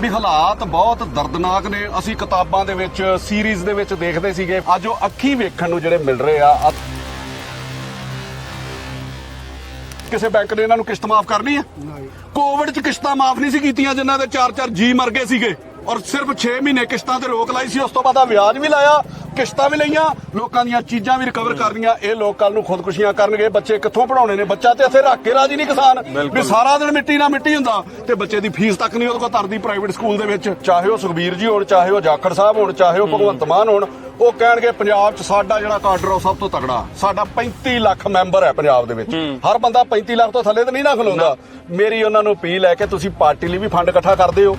ਵੀ ਹਾਲਾਤ ਬਹੁਤ ਦਰਦਨਾਕ ਨੇ। ਅਸੀਂ ਕਿਤਾਬਾਂ ਦੇ ਵਿੱਚ ਸੀਰੀਜ਼ ਦੇ ਵਿੱਚ ਦੇਖਦੇ ਸੀਗੇ। ਅੱਜ ਉਹ ਅੱਖੀ ਵੇਖਣ ਨੂੰ ਜਿਹੜੇ ਮਿਲ ਰਹੇ ਆ ਕਿਸੇ ਬੈਂਕ ਨੇ ਇਹਨਾਂ ਨੂੰ ਕਿਸ਼ਤ ਮਾਫ ਕਰਨੀ ਹੈ? ਕੋਵਿਡ 'ਚ ਕਿਸ਼ਤਾਂ ਮਾਫ ਨਹੀਂ ਸੀ ਕੀਤੀਆਂ ਜਿਨ੍ਹਾਂ ਦੇ 4-4 ਜੀ ਮਰ ਗਏ ਸੀਗੇ। ਔਰ ਸਿਰਫ 6 ਮਹੀਨੇ ਕਿਸ਼ਤਾਂ ਤੇ ਰੋਕ ਲਾਈ ਸੀ ਉਸ ਤੋਂ ਬਾਅਦ ਆ ਵਿਆਜ ਵੀ ਲਾਇਆ ਕਿਸ਼ਤਾਂ ਵੀ ਲਈਆਂ ਲੋਕਾਂ ਦੀਆਂ ਚੀਜ਼ਾਂ ਵੀ ਰਿਕਵਰ ਕਰਨੀਆਂ ਇਹ ਲੋਕ ਕੱਲ ਨੂੰ ਖੁਦਕੁਸ਼ੀਆਂ ਕਰਨਗੇ ਬੱਚੇ ਕਿੱਥੋਂ ਪੜਾਉਣੇ ਨੇ? ਬੱਚਾ ਤੇ ਇੱਥੇ ਰੱਖ ਕੇ ਰਾਜੀ ਨਹੀਂ ਕਿਸਾਨ ਵੀ ਸਾਰਾ ਦਿਨ ਮਿੱਟੀ ਨਾਲ ਮਿੱਟੀ ਹੁੰਦਾ ਤੇ ਬੱਚੇ ਦੀ ਫੀਸ ਤੱਕ ਨਹੀਂ ਉਹਦੇ ਕੋਲ ਤਰਦੀ ਪ੍ਰਾਈਵੇਟ ਸਕੂਲ ਦੇ ਵਿੱਚ। ਚਾਹੇ ਉਹ ਸੁਖਬੀਰ ਜੀ ਹੋਣ ਚਾਹੇ ਉਹ ਜਾਖੜ ਸਾਹਿਬ ਹੋਣ ਚਾਹੇ ਉਹ ਭਗਵੰਤ ਮਾਨ ਹੋਣ ਉਹ ਕਹਿਣਗੇ ਪੰਜਾਬ 'ਚ ਸਾਡਾ ਜਿਹੜਾ ਕਾਡਰ ਉਹ ਸਭ ਤੋਂ ਤਗੜਾ ਸਾਡਾ 35 ਲੱਖ ਮੈਂਬਰ ਹੈ ਪੰਜਾਬ ਦੇ ਵਿੱਚ। ਹਰ ਬੰਦਾ 35 ਲੱਖ ਤੋਂ ਥੱਲੇ ਤਾਂ ਨਹੀਂ ਨਾ ਖਲੋਂਦਾ। ਮੇਰੀ ਉਹਨਾਂ ਨੂੰ ਅਪੀਲ ਹੈ ਕਿ ਤੁਸੀਂ ਪਾਰਟੀ ਲਈ ਵੀ ਫੰਡ ਇਕੱਠਾ ਕਰਦੇ ਹੋ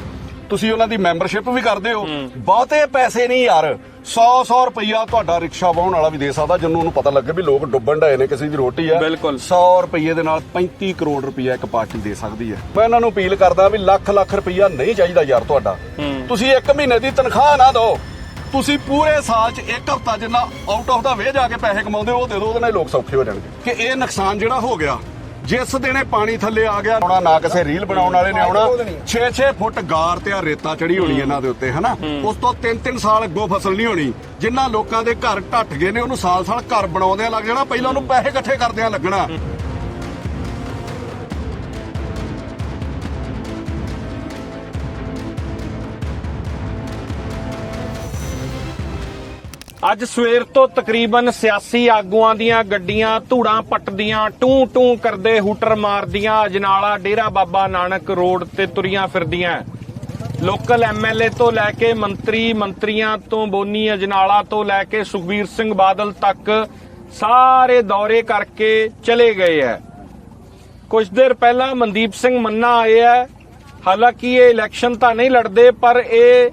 ਤੁਸੀਂ ਉਹਨਾਂ ਦੀ ਮੈਂਬਰਸ਼ਿਪ ਵੀ ਕਰਦੇ ਹੋ। ਬਹੁਤੇ ਪੈਸੇ ਨਹੀਂ ਯਾਰ। 100 100 ਰੁਪਈਆ ਤੁਹਾਡਾ ਰਿਕਸ਼ਾ ਵਾਹਣ ਵਾਲਾ ਵੀ ਦੇ ਸਕਦਾ ਜਿਹਨੂੰ ਉਹਨੂੰ ਪਤਾ ਲੱਗੇ ਵੀ ਲੋਕ ਡੁੱਬਣ ਡਏ ਨੇ ਕਿਸੇ ਦੀ ਰੋਟੀ ਬਿਲਕੁਲ। 100 ਰੁਪਈਏ ਦੇ ਨਾਲ 35 ਕਰੋੜ ਰੁਪਈਆ ਇੱਕ ਪਾਰਟੀ ਦੇ ਸਕਦੀ ਹੈ। ਮੈਂ ਇਹਨਾਂ ਨੂੰ ਅਪੀਲ ਕਰਦਾ ਵੀ ਲੱਖ ਲੱਖ ਰੁਪਈਆ ਨਹੀਂ ਚਾਹੀਦਾ ਯਾਰ ਤੁਹਾਡਾ। ਤੁਸੀਂ ਇੱਕ ਮਹੀਨੇ ਦੀ ਤਨਖਾਹ ਨਾ ਦਿਓ। ਤੁਸੀਂ ਪੂਰੇ ਸਾਲ 'ਚ ਇੱਕ ਹਫ਼ਤਾ ਜਿੰਨਾ ਆਊਟ ਆਫ ਦਾ ਵੇ ਜਾ ਕੇ ਪੈਸੇ ਕਮਾਉਂਦੇ ਹੋ ਉਹ ਦੇ ਦਿਓ ਉਹਦੇ ਨਾਲ ਲੋਕ ਸੌਖੇ ਹੋ ਜਾਣਗੇ। ਕਿ ਇਹ ਨੁਕਸਾਨ ਜਿਹੜਾ ਹੋ ਗਿਆ ਜਿਸ ਦਿਨੇ ਪਾਣੀ ਥੱਲੇ ਆ ਗਿਆ ਆਉਣਾ ਨਾ ਕਿਸੇ ਰੀਲ ਬਣਾਉਣ ਵਾਲੇ ਨੇ ਆਉਣਾ। 6-6 ਫੁੱਟ ਗਾਰ ਤੇ ਆ ਰੇਤਾ ਚੜੀ ਹੋਣੀ ਇਹਨਾਂ ਦੇ ਉੱਤੇ ਹਨਾ? ਉਸ ਤੋਂ 3-3 ਸਾਲ ਅੱਗੋਂ ਫਸਲ ਨਹੀਂ ਹੋਣੀ। ਜਿਨ੍ਹਾਂ ਲੋਕਾਂ ਦੇ ਘਰ ਢੱਟ ਗਏ ਨੇ ਉਹਨੂੰ ਸਾਲ-ਸਾਲ ਘਰ ਬਣਾਉਂਦਿਆਂ ਲੱਗ ਜਾਣਾ ਪਹਿਲਾਂ ਉਹਨੂੰ ਪੈਸੇ ਇਕੱਠੇ ਕਰਦਿਆਂ ਲੱਗਣਾ। ਅੱਜ ਸਵੇਰ ਤੋਂ ਤਕਰੀਬਨ ਸਿਆਸੀ ਆਗੂਆਂ ਦੀਆਂ ਗੱਡੀਆਂ ਧੂੜਾਂ ਪੱਟਦੀਆਂ ਟੂੰ ਟੂੰ ਕਰਦੇ ਹੂਟਰ ਮਾਰਦੀਆਂ, ਅਜਨਾਲਾ, ਡੇਰਾ ਬਾਬਾ ਨਾਨਕ ਰੋਡ ਤੇ ਤੁਰੀਆਂ ਫਿਰਦੀਆਂ। ਲੋਕਲ ਐਮਐਲਏ ਤੋਂ ਲੈ ਕੇ ਮੰਤਰੀ ਮੰਤਰੀਆਂ ਤੋਂ ਬੋਨੀ ਅਜਨਾਲਾ ਤੋਂ ਲੈ ਕੇ ਸੁਖਬੀਰ ਸਿੰਘ ਬਾਦਲ ਤੱਕ ਸਾਰੇ ਦੌਰੇ ਕਰਕੇ ਚਲੇ ਗਏ ਐ। ਕੁਝ ਦੇਰ ਪਹਿਲਾਂ ਮਨਦੀਪ ਸਿੰਘ ਮੰਨਾ ਆਏ ਐ, ਹਾਲਾਂਕਿ ਇਹ ਇਲੈਕਸ਼ਨ ਤਾਂ ਨਹੀਂ ਲੜਦੇ, ਪਰ ਇਹ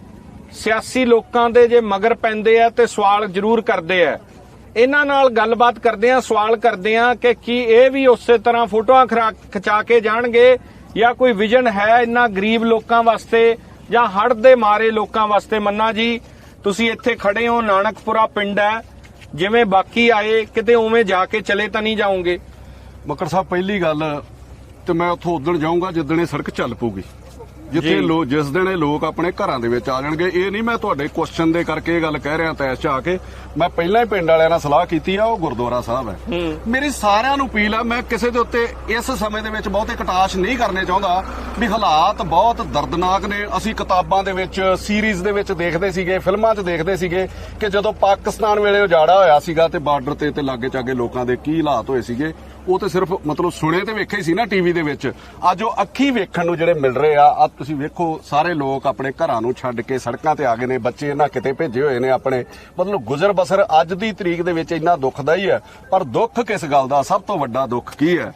ਸਿਆਸੀ ਲੋਕਾਂ ਦੇ ਜੇ ਮਗਰ ਪੈਂਦੇ ਆ ਤੇ ਸਵਾਲ ਜ਼ਰੂਰ ਕਰਦੇ ਆ। ਇਹਨਾਂ ਨਾਲ ਗੱਲਬਾਤ ਕਰਦੇ ਆ, ਸਵਾਲ ਕਰਦੇ ਆ ਕਿ ਕੀ ਇਹ ਵੀ ਉਸੇ ਤਰ੍ਹਾਂ ਫੋਟੋਆਂ ਖਿਚਾ ਕੇ ਜਾਣਗੇ ਜਾਂ ਕੋਈ ਵਿਜ਼ਨ ਹੈ ਇਹਨਾਂ ਗਰੀਬ ਲੋਕਾਂ ਵਾਸਤੇ ਜਾਂ ਹੜ ਦੇ ਮਾਰੇ ਲੋਕਾਂ ਵਾਸਤੇ? ਮੰਨਾ ਜੀ, ਤੁਸੀਂ ਇੱਥੇ ਖੜੇ ਹੋ, ਨਾਨਕਪੁਰਾ ਪਿੰਡ ਹੈ। ਜਿਵੇਂ ਬਾਕੀ ਆਏ, ਕਿਤੇ ਉਵੇਂ ਜਾ ਕੇ ਚਲੇ ਤਾਂ ਨਹੀਂ ਜਾਓਗੇ? ਮੱਕੜ ਸਾਹਿਬ, ਪਹਿਲੀ ਗੱਲ ਤੇ ਮੈਂ ਉੱਥੋਂ ਉਦਣ ਜਾਊਂਗਾ ਜਿੱਦਣ ਇਹ ਸੜਕ ਚੱਲ ਪਊਗੀ। ਜਿੱਥੇ। ਲੋ ਜਿਸ ਦਿਨ ਇਹ ਲੋਕ ਆਪਣੇ ਘਰਾਂ ਦੇ ਵਿੱਚ ਆ ਜਾਣਗੇ ਇਹ ਨਹੀਂ ਮੈਂ ਤੁਹਾਡੇ ਕੁਐਸਚਨ ਦੇ ਕਰਕੇ ਇਹ ਗੱਲ ਕਹਿ ਰਿਹਾ ਤੈਸ ਚ ਆ ਕੇ ਮੈਂ ਪਹਿਲਾਂ ਹੀ ਪਿੰਡ ਵਾਲਿਆਂ ਨਾਲ ਸਲਾਹ ਕੀਤੀ ਆ ਉਹ ਗੁਰਦੁਆਰਾ ਸਾਹਿਬ ਹੈ। ਮੇਰੀ ਸਾਰਿਆਂ ਨੂੰ ਅਪੀਲ ਆ ਮੈਂ ਕਿਸੇ ਦੇ ਉੱਤੇ ਇਸ ਸਮੇਂ ਦੇ ਵਿੱਚ ਬਹੁਤੇ ਕਟਾਸ਼ ਨਹੀਂ ਕਰਨੇ ਚਾਹੁੰਦਾ ਵੀ ਹਾਲਾਤ ਬਹੁਤ ਦਰਦਨਾਕ ਨੇ। ਅਸੀਂ ਕਿਤਾਬਾਂ ਦੇ ਵਿੱਚ ਸੀਰੀਜ਼ ਦੇ ਵਿੱਚ ਦੇਖਦੇ ਸੀਗੇ ਫਿਲਮਾਂ 'ਚ ਦੇਖਦੇ ਸੀਗੇ ਕਿ ਜਦੋਂ ਪਾਕਿਸਤਾਨ ਵੇਲੇ ਉਜਾੜਾ ਹੋਇਆ ਸੀਗਾ ਤੇ ਬਾਰਡਰ ਤੇ ਤੇ ਲਾਗੇ ਚਾਗੇ ਲੋਕਾਂ ਦੇ ਕੀ ਹਾਲਾਤ ਹੋਏ ਸੀਗੇ ਉਹ ਤੇ ਸਿਰਫ ਮਤਲਬ ਸੁਣੇ ਤੇ ਵੇਖੇ ਹੀ ਸੀ ਨਾ ਟੀਵੀ ਦੇ ਵਿੱਚ। ਅੱਜ ਉਹ ਅੱਖੀ ਵੇਖਣ ਨੂੰ ਜਿਹੜੇ ਮਿਲ ਰਹੇ ਆ ਆ ਤੁਸੀਂ ਵੇਖੋ ਸਾਰੇ ਲੋਕ ਆਪਣੇ ਘਰਾਂ ਨੂੰ ਛੱਡ ਕੇ ਸੜਕਾਂ ਤੇ ਆ ਗਏ ਨੇ ਬੱਚੇ ਇਹਨਾਂ ਕਿਤੇ ਭੇਜੇ ਹੋਏ ਨੇ ਆਪਣੇ। ਮਤਲਬ ਗੁਜ਼ਰ ਬਸਰ ਅੱਜ ਦੀ ਤਰੀਕ ਦੇ ਵਿੱਚ ਇੰਨਾ ਦੁੱਖਦਾਈ ਹੈ ਪਰ ਦੁੱਖ ਕਿਸ ਗੱਲ ਦਾ? ਸਭ ਤੋਂ ਵੱਡਾ ਦੁੱਖ ਕੀ ਹੈ?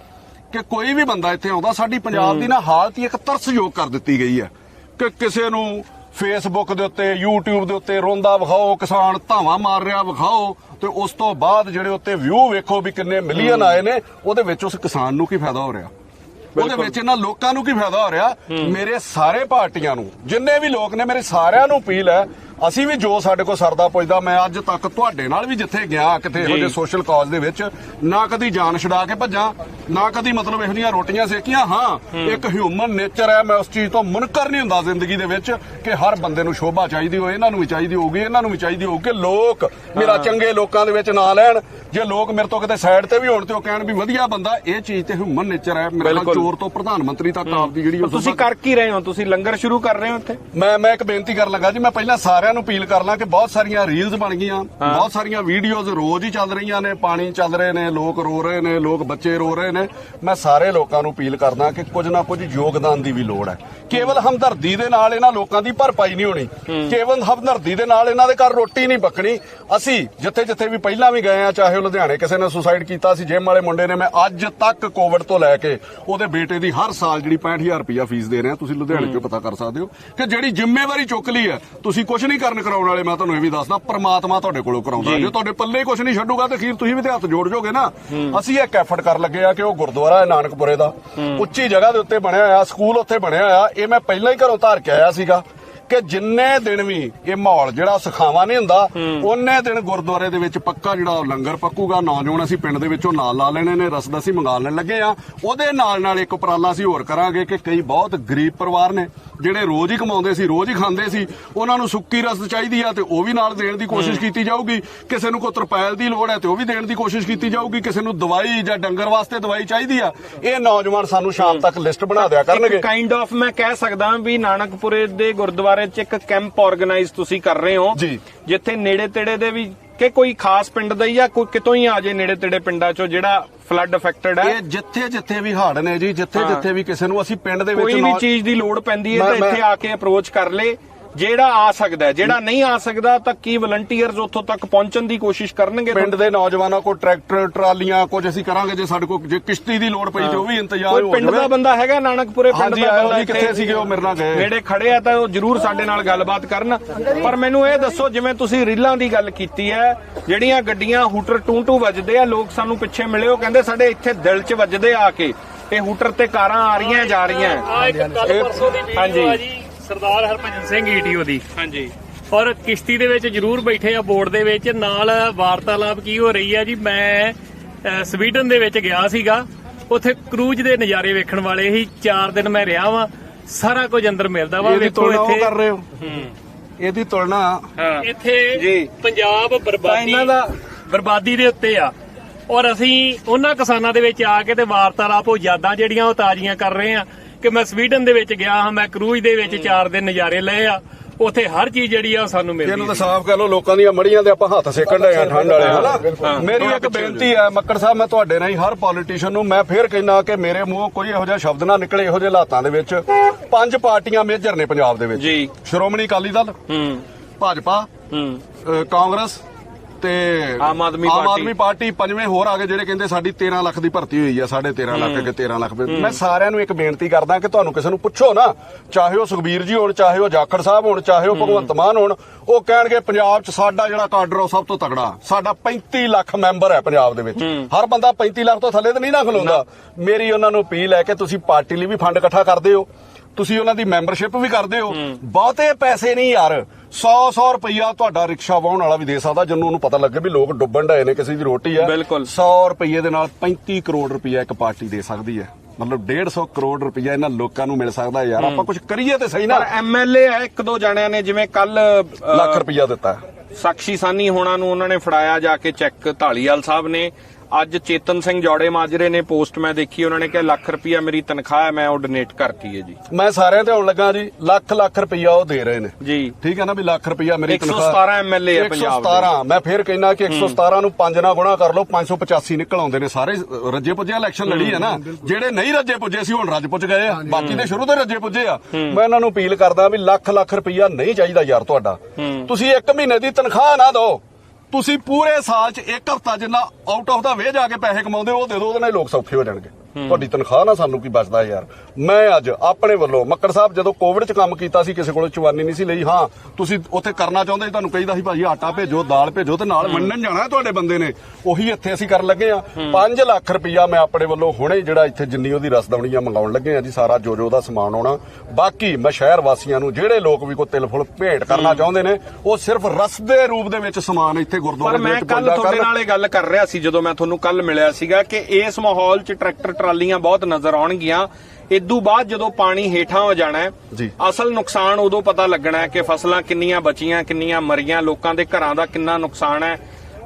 ਕਿ ਕੋਈ ਵੀ ਬੰਦਾ ਇੱਥੇ ਆਉਂਦਾ ਸਾਡੀ ਪੰਜਾਬ ਦੀ ਨਾ ਹਾਲਤ ਹੀ ਇੱਕ ਤਰਸਯੋਗ ਕਰ ਦਿੱਤੀ ਗਈ ਹੈ। ਕਿ ਕਿਸੇ ਨੂੰ ਫੇਸਬੁੱਕ ਦੇ ਉੱਤੇ YouTube ਦੇ ਉੱਤੇ ਰੋਂਦਾ ਵਿਖਾਓ ਕਿਸਾਨ ਧਾਵਾ ਮਾਰ ਰਿਹਾ ਵਿਖਾਓ। ਤੇ ਉਸ ਤੋਂ ਬਾਅਦ ਜਿਹੜੇ ਉੱਤੇ ਵਿਊ ਵੇਖੋ ਵੀ ਕਿੰਨੇ ਮਿਲੀਅਨ ਆਏ ਨੇ ਉਹਦੇ ਵਿੱਚ ਉਸ ਕਿਸਾਨ ਨੂੰ ਕੀ ਫਾਇਦਾ ਹੋ ਰਿਹਾ? ਉਹਦੇ ਵਿੱਚ ਇਹਨਾਂ ਲੋਕਾਂ ਨੂੰ ਕੀ ਫਾਇਦਾ ਹੋ ਰਿਹਾ? ਮੇਰੇ ਸਾਰੇ ਪਾਰਟੀਆਂ ਨੂੰ ਜਿੰਨੇ ਵੀ ਲੋਕ ਨੇ ਮੇਰੇ ਸਾਰਿਆਂ ਨੂੰ ਅਪੀਲ ਹੈ ਅਸੀਂ ਵੀ ਜੋ ਸਾਡੇ ਕੋਲ ਸਰਦਾ ਪੁੱਜਦਾ ਮੈਂ ਅੱਜ ਤੱਕ ਤੁਹਾਡੇ ਨਾਲ ਵੀ ਜਿੱਥੇ ਗਿਆ ਕਿਤੇ ਇਹੋ ਜਿਹੇ ਸੋਸ਼ਲ ਕਾਜ਼ ਦੇ ਵਿੱਚ ਨਾ ਕਦੀ ਜਾਨ ਛੁਡਾ ਕੇ ਭੱਜਾਂ ਨਾ ਕਦੀ ਮਤਲਬ ਇਹੋ ਜਿਹੀਆਂ ਰੋਟੀਆਂ ਸੇਕੀਆਂ ਹਾਂ ਇੱਕ ਹਿਊਮਨ ਨੇਚਰ ਹੈ ਮੈਂ ਉਸ ਚੀਜ਼ ਤੋਂ ਮੁਨਕਰ ਨਹੀਂ ਹੁੰਦਾ ਜ਼ਿੰਦਗੀ ਦੇ ਵਿੱਚ ਕਿ ਹਰ ਬੰਦੇ ਨੂੰ ਸ਼ੋਭਾ ਚਾਹੀਦੀ ਹੋਏ ਇਹਨਾਂ ਨੂੰ ਵੀ ਚਾਹੀਦੀ ਹੋਊਗੀ ਇਹਨਾਂ ਨੂੰ ਵੀ ਚਾਹੀਦੀ ਹੋਊ ਕਿ ਲੋਕ ਮੇਰਾ ਚੰਗੇ ਲੋਕਾਂ ਦੇ ਵਿੱਚ ਨਾਂ ਲੈਣ ਜੇ ਲੋਕ ਮੇਰੇ ਤੋਂ ਕਿਤੇ ਸਾਈਡ ਤੇ ਵੀ ਹੋਣ ਤੇ ਉਹ ਕਹਿਣ ਵੀ ਵਧੀਆ ਬੰਦਾ ਇਹ ਚੀਜ਼ ਤੇ ਹਿਊਮਨ ਨੇਚਰ ਹੈ ਮੇਰੇ ਨਾਲ। ਚੋਰ ਤੋਂ ਪ੍ਰਧਾਨ ਮੰਤਰੀ ਤੱਕ ਆਪਦੀ ਜਿਹੜੀ ਉਹ ਤੁਸੀਂ ਕਰ ਕੀ ਰਹੇ ਹੋ ਤੁਸੀਂ ਲੰਗਰ ਸ਼ੁਰੂ ਕਰ ਰਹੇ ਹੋ ਇੱਥੇ? ਮੈਂ ਮੈਂ ਇੱਕ ਬੇਨਤੀ ਕਰਨ ਲੱਗਾ ਜੀ ਮੈਂ ਪਹਿਲਾਂ ਸਾਰਿਆਂ ਨੂੰ ਅਪੀਲ ਕਰ ਲਾਂ ਕਿ ਬਹੁਤ ਸਾਰੀਆਂ ਰੀਲਸ ਬਣ ਗਈਆਂ ਬਹੁਤ ਸਾਰੀਆਂ ਵੀਡੀਓਜ਼ ਰੋਜ਼ ਹੀ ਚੱਲ ਰਹੀਆਂ ਨੇ ਪਾਣੀ ਚੱਲ ਰਹੇ ਨੇ ਲੋਕ ਰੋ ਰਹੇ ਨੇ ਲੋਕ ਬੱਚੇ ਰੋ ਰਹੇ ਨੇ। ਮੈਂ ਸਾਰੇ ਲੋਕਾਂ ਨੂੰ ਅਪੀਲ ਕਰਦਾ ਕਿ ਕੁਝ ਨਾ ਕੁਝ ਯੋਗਦਾਨ ਦੀ ਵੀ ਲੋੜ ਹੈ। ਕੇਵਲ ਹਮਦਰਦੀ ਦੇ ਨਾਲ ਇਹਨਾਂ ਲੋਕਾਂ ਦੀ ਭਰਪਾਈ ਨਹੀਂ ਹੋਣੀ। ਕੇਵਲ ਹਮਦਰਦੀ ਦੇ ਨਾਲ ਇਹਨਾਂ ਦੇ ਘਰ ਰੋਟੀ ਨਹੀਂ ਪੱਕਣੀ। ਅਸੀਂ ਜਿੱਥੇ ਜਿੱਥੇ ਵੀ ਪਹਿਲਾਂ ਵੀ ਗਏ ਆ ਚਾਹੇ ਉਹ ਲੁਧਿਆਣੇ ਕਿਸੇ ਨੇ ਸੁਸਾਈਡ ਕੀਤਾ ਸੀ ਜਿਮ ਵਾਲੇ ਮੁੰਡੇ ਨੇ ਮੈਂ ਅੱਜ ਤੱਕ ਕੋਵਿਡ ਤੋਂ ਲੈ ਕੇ ਉਹਦੇ ਬੇਟੇ ਦੀ ਹਰ ਸਾਲ ਜਿਹੜੀ 65000 ਰੁਪਇਆ ਫੀਸ ਦੇ ਰਿਹਾ। ਤੁਸੀਂ ਲੁਧਿਆਣੇ ਚੋਂ ਪਤਾ ਕਰ ਸਕਦੇ ਹੋ? ਕਿ ਜਿਹੜੀ ਜ਼ਿੰਮੇਵਾਰੀ ਚੁੱਕ ਲਈ ਹੈ ਤੁਸੀਂ ਕੁਝ ਨਹੀਂ ਕਰਨ ਕਰਾਉਣ ਵਾਲੇ ਮੈਂ ਤੁਹਾਨੂੰ ਇਹ ਵੀ ਦੱਸਦਾ ਪ੍ਰਮਾਤਮਾ ਤੁਹਾਡੇ ਕੋਲੋਂ ਕਰਾਉਂਦਾ ਜੇ। ਤੁਹਾਡੇ ਪੱਲੇ ਕੁਝ ਨਹੀਂ ਛੱਡੂਗਾ ਤੇ ਅਖੀਰ ਤੁਸੀਂ ਵੀ ਤੇ ਹੱਥ ਜੋੜ ਜੋਗੇ ਨਾ। ਅਸੀਂ ਇੱਕ ਐਫਰਟ ਕਰ ਲੱਗੇ ਆ ਕਿ ਉਹ ਗੁਰਦੁਆਰਾ ਹੈ ਨਾਨਕਪੁਰੇ ਦਾ। ਉੱਚੀ ਜਗ੍ਹਾ ਦੇ ਉੱਤੇ ਬਣਿਆ ਹੋਇਆ ਸਕੂਲ ਉੱਥੇ ਬਣਿਆ ਹੋਇਆ। ਇਹ ਮੈਂ ਪਹਿਲਾਂ ਹੀ ਘਰੋਂ ਧਾਰ ਕੇ ਆਇਆ ਸੀਗਾ। ਕਿ ਜਿੰਨੇ ਦਿਨ ਵੀ ਇਹ ਮਾਹੌਲ ਜਿਹੜਾ ਸੁਖਾਵਾ ਨਹੀਂ ਹੁੰਦਾ ਉਹਨੇ ਦਿਨ ਗੁਰਦੁਆਰੇ ਦੇ ਵਿੱਚ ਪੱਕਾ ਜਿਹੜਾ ਲੰਗਰ ਪੱਕੂਗਾ ਨੌਜਵਾਨ ਅਸੀਂ ਪਿੰਡ ਦੇ ਵਿੱਚੋਂ ਨਾਲ ਲਾ ਲੈਣੇ ਨੇ ਰਸਦ ਅਸੀਂ ਮੰਗਾ ਲੈਣ ਲੱਗੇ ਆ। ਉਹਦੇ ਨਾਲ ਨਾਲ ਇੱਕ ਉਪਰਾਲਾ ਅਸੀਂ ਹੋਰ ਕਰਾਂਗੇ ਕਿ ਕਈ ਬਹੁਤ ਗਰੀਬ ਪਰਿਵਾਰ ਨੇ ਜਿਹੜੇ ਰੋਜ਼ ਹੀ ਕਮਾਉਂਦੇ ਸੀ ਰੋਜ਼ ਹੀ ਖਾਂਦੇ ਸੀ ਉਹਨਾਂ ਨੂੰ ਸੁੱਕੀ ਰਸਦ ਚਾਹੀਦੀ ਆ ਤੇ ਉਹ ਵੀ ਨਾਲ ਦੇਣ ਦੀ ਕੋਸ਼ਿਸ਼ ਕੀਤੀ ਜਾਊਗੀ। ਕਿਸੇ ਨੂੰ ਕੋਈ ਤਰਪਾਲ ਦੀ ਲੋੜ ਹੈ ਤੇ ਉਹ ਵੀ ਦੇਣ ਦੀ ਕੋਸ਼ਿਸ਼ ਕੀਤੀ ਜਾਊਗੀ। ਕਿਸੇ ਨੂੰ ਦਵਾਈ ਜਾਂ ਡੰਗਰ ਵਾਸਤੇ ਦਵਾਈ ਚਾਹੀਦੀ ਆ ਇਹ ਨੌਜਵਾਨ ਸਾਨੂੰ ਸ਼ਾਮ ਤੱਕ ਲਿਸਟ ਬਣਾ ਦਿਆ ਕਰਨਗੇ। ਕਾਈਂਡ ਆਫ ਮੈਂ ਕਹਿ ਸਕਦਾ ਵੀ ਨਾਨਕਪੁਰੇ ਦੇ ਗੁਰਦੁਆਰੇ 'ਚ ਇੱਕ ਕੈਂਪ ਆਰਗੇਨਾਈਜ਼ ਤੁਸੀਂ ਕਰ ਰਹੇ ਹੋ। ਜੀ। ਜਿੱਥੇ ਨੇੜੇ ਤੇੜੇ ਦੇ ਵੀ ਕਿ ਕੋਈ ਖਾਸ ਪਿੰਡ ਦਾ ਹੀ ਜਾਂ ਕੋਈ ਕਿਤੋਂ ਹੀ ਆ ਜੇ ਨੇੜੇ ਤੇੜੇ ਪਿੰਡਾਂ 'ਚੋਂ ਜਿਹੜਾ ਫਲੱਡ ਅਫੈਕਟਡ ਹੈ ਇਹ ਜਿੱਥੇ ਜਿੱਥੇ ਵੀ ਹੜ੍ਹ ਨੇ ਜੀ ਜਿੱਥੇ ਜਿੱਥੇ ਵੀ ਕਿਸੇ ਨੂੰ ਅਸੀਂ ਪਿੰਡ ਦੇ ਵਿੱਚ ਕੋਈ ਵੀ ਚੀਜ਼ ਦੀ ਲੋੜ ਪੈਂਦੀ ਹੈ ਤਾਂ ਇੱਥੇ ਆ ਕੇ ਅਪਰੋਚ ਕਰ ਲੇ। ਜਿਹੜਾ ਆ ਸਕਦਾ ਹੈ ਜਿਹੜਾ ਨਹੀਂ ਆ ਸਕਦਾ ਤਾਂ ਕੀ ਵਲੰਟੀਅਰਸ ਉੱਥੋਂ ਤੱਕ ਪਹੁੰਚਣ ਦੀ ਕੋਸ਼ਿਸ਼ ਕਰਨਗੇ? ਪਿੰਡ ਦੇ ਨੌਜਵਾਨਾਂ ਕੋਲ ਟਰੈਕਟਰ ਟਰਾਲੀਆਂ ਕੁਝ ਅਸੀਂ ਕਰਾਂਗੇ ਜੇ ਸਾਡੇ ਕੋਲ ਜੇ ਕਿਸ਼ਤੀ ਦੀ ਲੋੜ ਪਈ ਤੇ ਉਹ ਵੀ ਇੰਤਜ਼ਾਮ ਕੋਈ ਹੋ ਪਿੰਡ ਦਾ ਬੰਦਾ ਹੈਗਾ ਨਾਨਕਪੁਰੇ ਪਿੰਡ ਦਾ ਬੰਦਾ ਜੀ, ਕਿੱਥੇ ਸੀਗੇ ਉਹ ਮੇਰੇ ਨਾਲ ਗਏ। ਨੇੜੇ ਖੜੇ ਆ ਤਾਂ ਉਹ ਜਰੂਰ ਸਾਡੇ ਨਾਲ ਗੱਲਬਾਤ ਕਰਨ। ਪਰ ਮੈਨੂੰ ਇਹ ਦੱਸੋ ਜਿਵੇਂ ਤੁਸੀਂ ਰੀਲਾਂ ਦੀ ਗੱਲ ਕੀਤੀ ਹੈ ਜਿਹੜੀਆਂ ਗੱਡੀਆਂ ਹੂਟਰ ਟੂ ਟੂ ਵੱਜਦੇ ਆ ਲੋਕ ਸਾਨੂੰ ਪਿੱਛੇ ਮਿਲੇ ਉਹ ਕਹਿੰਦੇ ਸਾਡੇ ਇੱਥੇ ਦਿਲ 'ਚ ਵੱਜਦੇ ਆ ਕੇ ਇਹ ਹੂਟਰ ਤੇ ਕਾਰਾਂ ਆ ਰਹੀਆਂ ਜਾ ਰਹੀਆਂ। ਆ ਇੱਕ ਕੱਲ ਇਹ- ਪਰਸੋਂ ਦੀ ਹਾਂਜੀ। ਵੀਡੀਓ ਆ ਜੀ। ਸਰਦਾਰ ਹਰਭਜਨ ਸਿੰਘ ਈਟੀਓ ਦੀ। ਹਾਂਜੀ। ਔਰ ਕਿਸ਼ਤੀ ਦੇ ਵਿੱਚ ਜ਼ਰੂਰ ਬੈਠੇ ਆ ਬੋਰਡ ਦੇ ਵਿੱਚ। ਨਾਲ ਵਾਰਤਾਲਾਪ ਕੀ ਹੋ ਰਹੀ ਹੈ ਜੀ ਮੈਂ ਸਵੀਡਨ ਦੇ ਵਿੱਚ ਗਿਆ ਸੀਗਾ। ਉੱਥੇ ਕਰੂਜ਼ ਦੇ ਨਜ਼ਾਰੇ ਵੇਖਣ ਵਾਲੇ ਸੀ। 4 ਦਿਨ ਮੈਂ ਰਿਹਾ ਵਾਂ। ਸਾਰਾ ਕੁਝ ਅੰਦਰ ਮਿਲਦਾ ਵਾ। ਇਹਦੀ ਵੇਖੋ ਇੱਥੇ ਕਰ ਰਹੇ ਹੋ? ਇਹਦੀ ਤੁਲਨਾ ਹਾਂ। ਇੱਥੇ ਜੀ। ਪੰਜਾਬ ਬਰਬਾਦੀ ਇਹਨਾਂ ਦਾ- ਬਰਬਾਦੀ ਦੇ ਉੱਤੇ ਆ। ਔਰ ਅਸੀਂ ਉਹਨਾਂ ਕਿਸਾਨਾਂ ਦੇ ਵਿੱਚ ਆ ਕੇ ਤੇ ਵਾਰਤਾਲਾਪ ਉਹ ਯਾਦਾਂ ਜਿਹੜੀਆਂ ਉਹ ਤਾਜ਼ੀਆਂ ਕਰ ਰਹੇ ਆ। ਕਿ ਮੈਂ ਸਵੀਡਨ ਦੇ ਵਿੱਚ ਗਿਆ ਹਾਂ ਮੈਂ ਕਰੂਜ਼ ਦੇ ਵਿੱਚ 4 ਦਿਨ ਨਜ਼ਾਰੇ ਲਏ ਆ। ਉੱਥੇ ਹਰ ਚੀਜ਼ ਜਿਹੜੀ ਆ ਸਾਨੂੰ ਮਿਲਦੀ ਇਹਨੂੰ ਤਾਂ ਸੀ। ਸਾਫ਼ ਕਰ ਲਓ ਲੋਕਾਂ ਦੀਆਂ ਮੜੀਆਂ ਦੇ ਆਪਾਂ ਹੱਥ ਸੇਕਣ ਡਏ ਆ ਠੰਡ ਵਾਲੇ ਹਨਾ? ਮੇਰੀ ਇੱਕ ਬੇਨਤੀ ਹੈ ਮੱਕੜ ਸਾਹਿਬ ਮੈਂ ਤੁਹਾਡੇ ਨਾਲ ਹੀ ਹਰ ਪੋਲੀਟੀਸ਼ੀਅਨ ਨੂੰ ਮੈਂ ਫੇਰ ਕਹਿਣਾ ਕਿ ਮੇਰੇ ਮੂੰਹੋਂ ਕੋਈ ਇਹੋ ਜਿਹਾ ਸ਼ਬਦ ਨਾ ਨਿਕਲੇ ਇਹੋ ਜਿਹੇ ਹਾਲਾਤਾਂ ਦੇ ਵਿੱਚ। ਪੰਜ ਪਾਰਟੀਆਂ ਮੇਜਰ ਨੇ ਪੰਜਾਬ ਦੇ ਵਿੱਚ। ਜੀ। ਸ਼੍ਰੋਮਣੀ ਅਕਾਲੀ ਦਲ ਹੂੰ। ਭਾਜਪਾ ਕਾਂਗਰਸ ਤੇ ਆਮ ਆਦਮੀ ਆਮ ਪਾਰਟੀ। ਆਦਮੀ ਪਾਰਟੀ ਪੰਜਵੇਂ ਹੋਰ ਆ ਗਏ ਜਿਹੜੇ ਕਹਿੰਦੇ ਸਾਡੀ 13 ਲੱਖ ਦੀ ਭਰਤੀ ਹੋਈ ਆ 13.5 ਲੱਖ ਕੇ 13 ਲੱਖ। ਮੈਂ ਸਾਰਿਆਂ ਨੂੰ ਇੱਕ ਬੇਨਤੀ ਕਰਦਾ ਕਿ ਤੁਹਾਨੂੰ ਕਿਸੇ ਨੂੰ ਪੁੱਛੋ ਨਾ ਚਾਹੇ ਉਹ ਸੁਖਬੀਰ ਜੀ ਹੋਣ ਚਾਹੇ ਉਹ ਜਾਖੜ ਸਾਹਿਬ ਹੋਣ ਚਾਹੇ ਉਹ ਭਗਵੰਤ ਮਾਨ ਹੋਣ ਉਹ ਕਹਿਣਗੇ ਪੰਜਾਬ 'ਚ ਸਾਡਾ ਜਿਹੜਾ ਕਾਡਰ ਉਹ ਸਭ ਤੋਂ ਤਗੜਾ ਸਾਡਾ 35 ਲੱਖ ਮੈਂਬਰ ਹੈ ਪੰਜਾਬ ਦੇ ਵਿੱਚ। ਹਰ ਬੰਦਾ 35 ਲੱਖ ਤੋਂ ਥੱਲੇ ਤਾਂ ਨਹੀਂ ਨਾ ਖਲੋਂਦਾ। ਮੇਰੀ ਉਹਨਾਂ ਨੂੰ ਅਪੀਲ ਹੈ ਕਿ ਤੁਸੀਂ ਪਾਰਟੀ ਲਈ ਵੀ ਫੰਡ ਇਕੱਠਾ ਕਰਦੇ ਹੋ ਤੁਸੀਂ ਉਹਨਾਂ ਦੀ ਮੈਂਬਰਸ਼ਿਪ ਵੀ ਕਰਦੇ ਹੋ। ਬਹੁਤੇ ਪੈਸੇ ਨਹੀਂ ਯਾਰ। 100 100 ਰੁਪਈਆ ਤੁਹਾਡਾ ਰਿਕਸ਼ਾ ਵਾਹਣ ਵਾਲਾ ਵੀ ਦੇ ਸਕਦਾ ਜਿਹਨੂੰ ਉਹਨੂੰ ਪਤਾ ਲੱਗੇ ਵੀ ਲੋਕ ਡੁੱਬਣ ਡਏ ਨੇ ਕਿਸੇ ਦੀ ਰੋਟੀ ਆ। ਬਿਲਕੁਲ। 100 ਰੁਪਈਏ ਦੇ ਨਾਲ 35 ਕਰੋੜ ਰੁਪਈਆ ਇੱਕ ਪਾਰਟੀ ਦੇ ਸਕਦੀ ਹੈ। ਮਤਲਬ 150 ਕਰੋੜ ਰੁਪਈਆ ਇਹਨਾਂ ਲੋਕਾਂ ਨੂੰ ਮਿਲ ਸਕਦਾ ਯਾਰ। ਆਪਾਂ ਕੁਝ ਕਰੀਏ ਤੇ ਸਹੀ ਨਾ। ਪਰ ਐਮਐਲਏ ਹੈ ਇੱਕ ਦੋ ਜਣਿਆਂ ਨੇ ਜਿਵੇਂ ਕੱਲ ਲੱਖ ਰੁਪਈਆ ਦਿੱਤਾ। ਸਾਖੀ ਸਾਨੀ ਹੋਣਾ ਨੂੰ ਉਹਨਾਂ ਨੇ ਫੜਾਇਆ ਜਾ ਕੇ ਚੈੱਕ ਢਾਲੀਵਾਲ ਸਾਹਿਬ ਨੇ। ਅੱਜ ਚੇਤਨ ਸਿੰਘ ਜੋੜੇ ਮਾਜਰੇ ਨੇ ਪੋਸਟ ਮੈਂ ਦੇਖੀ ਉਹਨਾਂ ਨੇ ਕਿਹਾ ਲੱਖ ਰੁਪਇਆ ਮੇਰੀ ਤਨਖਾਹ ਹੈ ਮੈਂ ਉਹ ਡੋਨੇਟ ਕਰਤੀ ਹੈ ਜੀ। ਮੈਂ ਸਾਰਿਆਂ ਤੇ ਆਉਣ ਲੱਗਾ ਜੀ ਲੱਖ ਲੱਖ ਰੁਪਈਆ ਉਹ ਦੇ ਰਹੇ ਨੇ। ਜੀ। ਠੀਕ ਹੈ ਨਾ ਵੀ ਲੱਖ ਰੁਪਈਆ ਮੇਰੀ 117 MLA ਆ ਪੰਜਾਬ ਦੇ। 117 ਮੈਂ ਫੇਰ ਕਹਿਣਾ ਕਿ 117 ਨੂੰ 5 ਨਾਲ ਗੁਣਾ ਕਰ ਲਓ 585 ਨਿਕਲ ਆਉਂਦੇ ਨੇ ਸਾਰੇ। ਰੱਜੇ ਪੁੱਜੇ ਇਲੈਕਸ਼ਨ ਲੜੀ ਹੈ ਨਾ। ਜਿਹੜੇ ਨਹੀਂ ਰੱਜੇ ਪੁੱਜੇ ਸੀ ਹੁਣ ਰੱਜ ਪੁੱਜ ਗਏ ਆ। ਬਾਕੀ ਦੇ ਸ਼ੁਰੂ ਤੋਂ ਰੱਜੇ ਪੁੱਜੇ ਆ। ਮੈਂ ਇਹਨਾਂ ਨੂੰ ਅਪੀਲ ਕਰਦਾ ਵੀ ਲੱਖ ਲੱਖ ਰੁਪਈਆ ਨਹੀਂ ਚਾਹੀਦਾ ਯਾਰ ਤੁਹਾਡਾ। ਤੁਸੀਂ 1 ਮਹੀਨੇ ਦੀ ਤਨਖਾਹ ਨਾ ਦਿਓ। ਤੁਸੀਂ ਪੂਰੇ ਸਾਲ 'ਚ ਇੱਕ ਹਫ਼ਤਾ ਜਿੰਨਾ ਆਊਟ ਆਫ ਦਾ ਵੇ ਜਾ ਕੇ ਪੈਸੇ ਕਮਾਉਂਦੇ ਹੋ, ਉਹ ਦੇ ਦਿਓ, ਉਹਦੇ ਨਾਲ ਲੋਕ ਸੌਖੇ ਹੋ ਜਾਣਗੇ। ਤੁਹਾਡੀ ਤਨਖਾਹ ਨਾਲ ਸਾਨੂੰ ਕੀ ਬਚਦਾ ਯਾਰ? ਮੈਂ ਅੱਜ ਆਪਣੇ ਵੱਲੋਂ ਮੱਕੜ ਸਾਹਿਬ ਜਦੋਂ ਕੋਵਿਡ 'ਚ ਕੰਮ ਕੀਤਾ ਸੀ ਕਿਸੇ ਕੋਲੋਂ ਚਵਾਨੀ ਨਹੀਂ ਸੀ ਲਈ। ਹਾਂ ਤੁਸੀਂ ਉੱਥੇ ਕਰਨਾ ਚਾਹੁੰਦੇ ਸੀ ਤੁਹਾਨੂੰ ਕਹੀਦਾ ਸੀ ਭਾਜੀ ਆਟਾ ਭੇਜੋ ਦਾਲ ਭੇਜੋ ਤੇ ਨਾਲ ਵੰਡਣ ਜਾਣਾ ਤੁਹਾਡੇ ਬੰਦੇ ਨੇ। ਉਹੀ ਇੱਥੇ ਅਸੀਂ ਕਰਨ ਲੱਗੇ ਆ 5 ਲੱਖ ਰੁਪਈਆ ਮੈਂ ਆਪਣੇ ਵੱਲੋਂ ਹੁਣੇ ਜਿਹੜਾ ਇੱਥੇ ਜਿੰਨੀ ਉਹਦੀ ਰਸਦਵਣੀ ਆ ਮੰਗਾਉਣ ਲੱਗੇ ਆ ਜੀ ਸਾਰਾ ਜੋ ਜੋ ਉਹਦਾ ਸਮਾਨ ਆਉਣਾ। ਬਾਕੀ ਮੈਂ ਸ਼ਹਿਰ ਵਾਸੀਆਂ ਨੂੰ ਜਿਹੜੇ ਲੋਕ ਵੀ ਕੋਈ ਤਿਲ ਫੁੱਲ ਭੇਟ ਕਰਨਾ ਚਾਹੁੰਦੇ ਨੇ ਉਹ ਸਿਰਫ ਰਸ ਦੇ ਰੂਪ ਦੇ ਵਿੱਚ ਸਮਾਨ ਇੱਥੇ ਗੁਰਦੁਆਰੇ ਦੇ ਮੈਂ ਵਿੱਚ ਕੱਲ ਪਹੁੰਚਾ ਤੁਹਾਡੇ। ਨਾਲ ਇਹ ਗੱਲ ਕਰ ਰਿਹਾ ਸੀ ਜਦੋਂ ਮੈਂ ਤੁਹਾਨੂੰ ਕੱਲ ਮਿਲਿਆ ਸੀਗਾ ਕਿ ਇਸ ਮਾਹੌਲ 'ਚ ਟਰੈਕਟਰ ਟਰਾਲੀਆਂ ਬਹੁਤ ਨਜ਼ਰ ਆਉਣਗੀਆਂ। ਇਦੋਂ ਬਾਅਦ ਜਦੋਂ ਪਾਣੀ ਹੇਠਾਂ ਹੋ ਜਾਣਾ ਹੈ। ਅਸਲ ਨੁਕਸਾਨ ਉਦੋਂ ਪਤਾ ਲੱਗਣਾ ਹੈ ਕਿ ਫਸਲਾਂ ਕਿੰਨੀਆਂ ਬਚੀਆਂ ਕਿੰਨੀਆਂ ਮਰੀਆਂ ਲੋਕਾਂ ਦੇ ਘਰਾਂ ਦਾ ਕਿੰਨਾ ਨੁਕਸਾਨ ਹੈ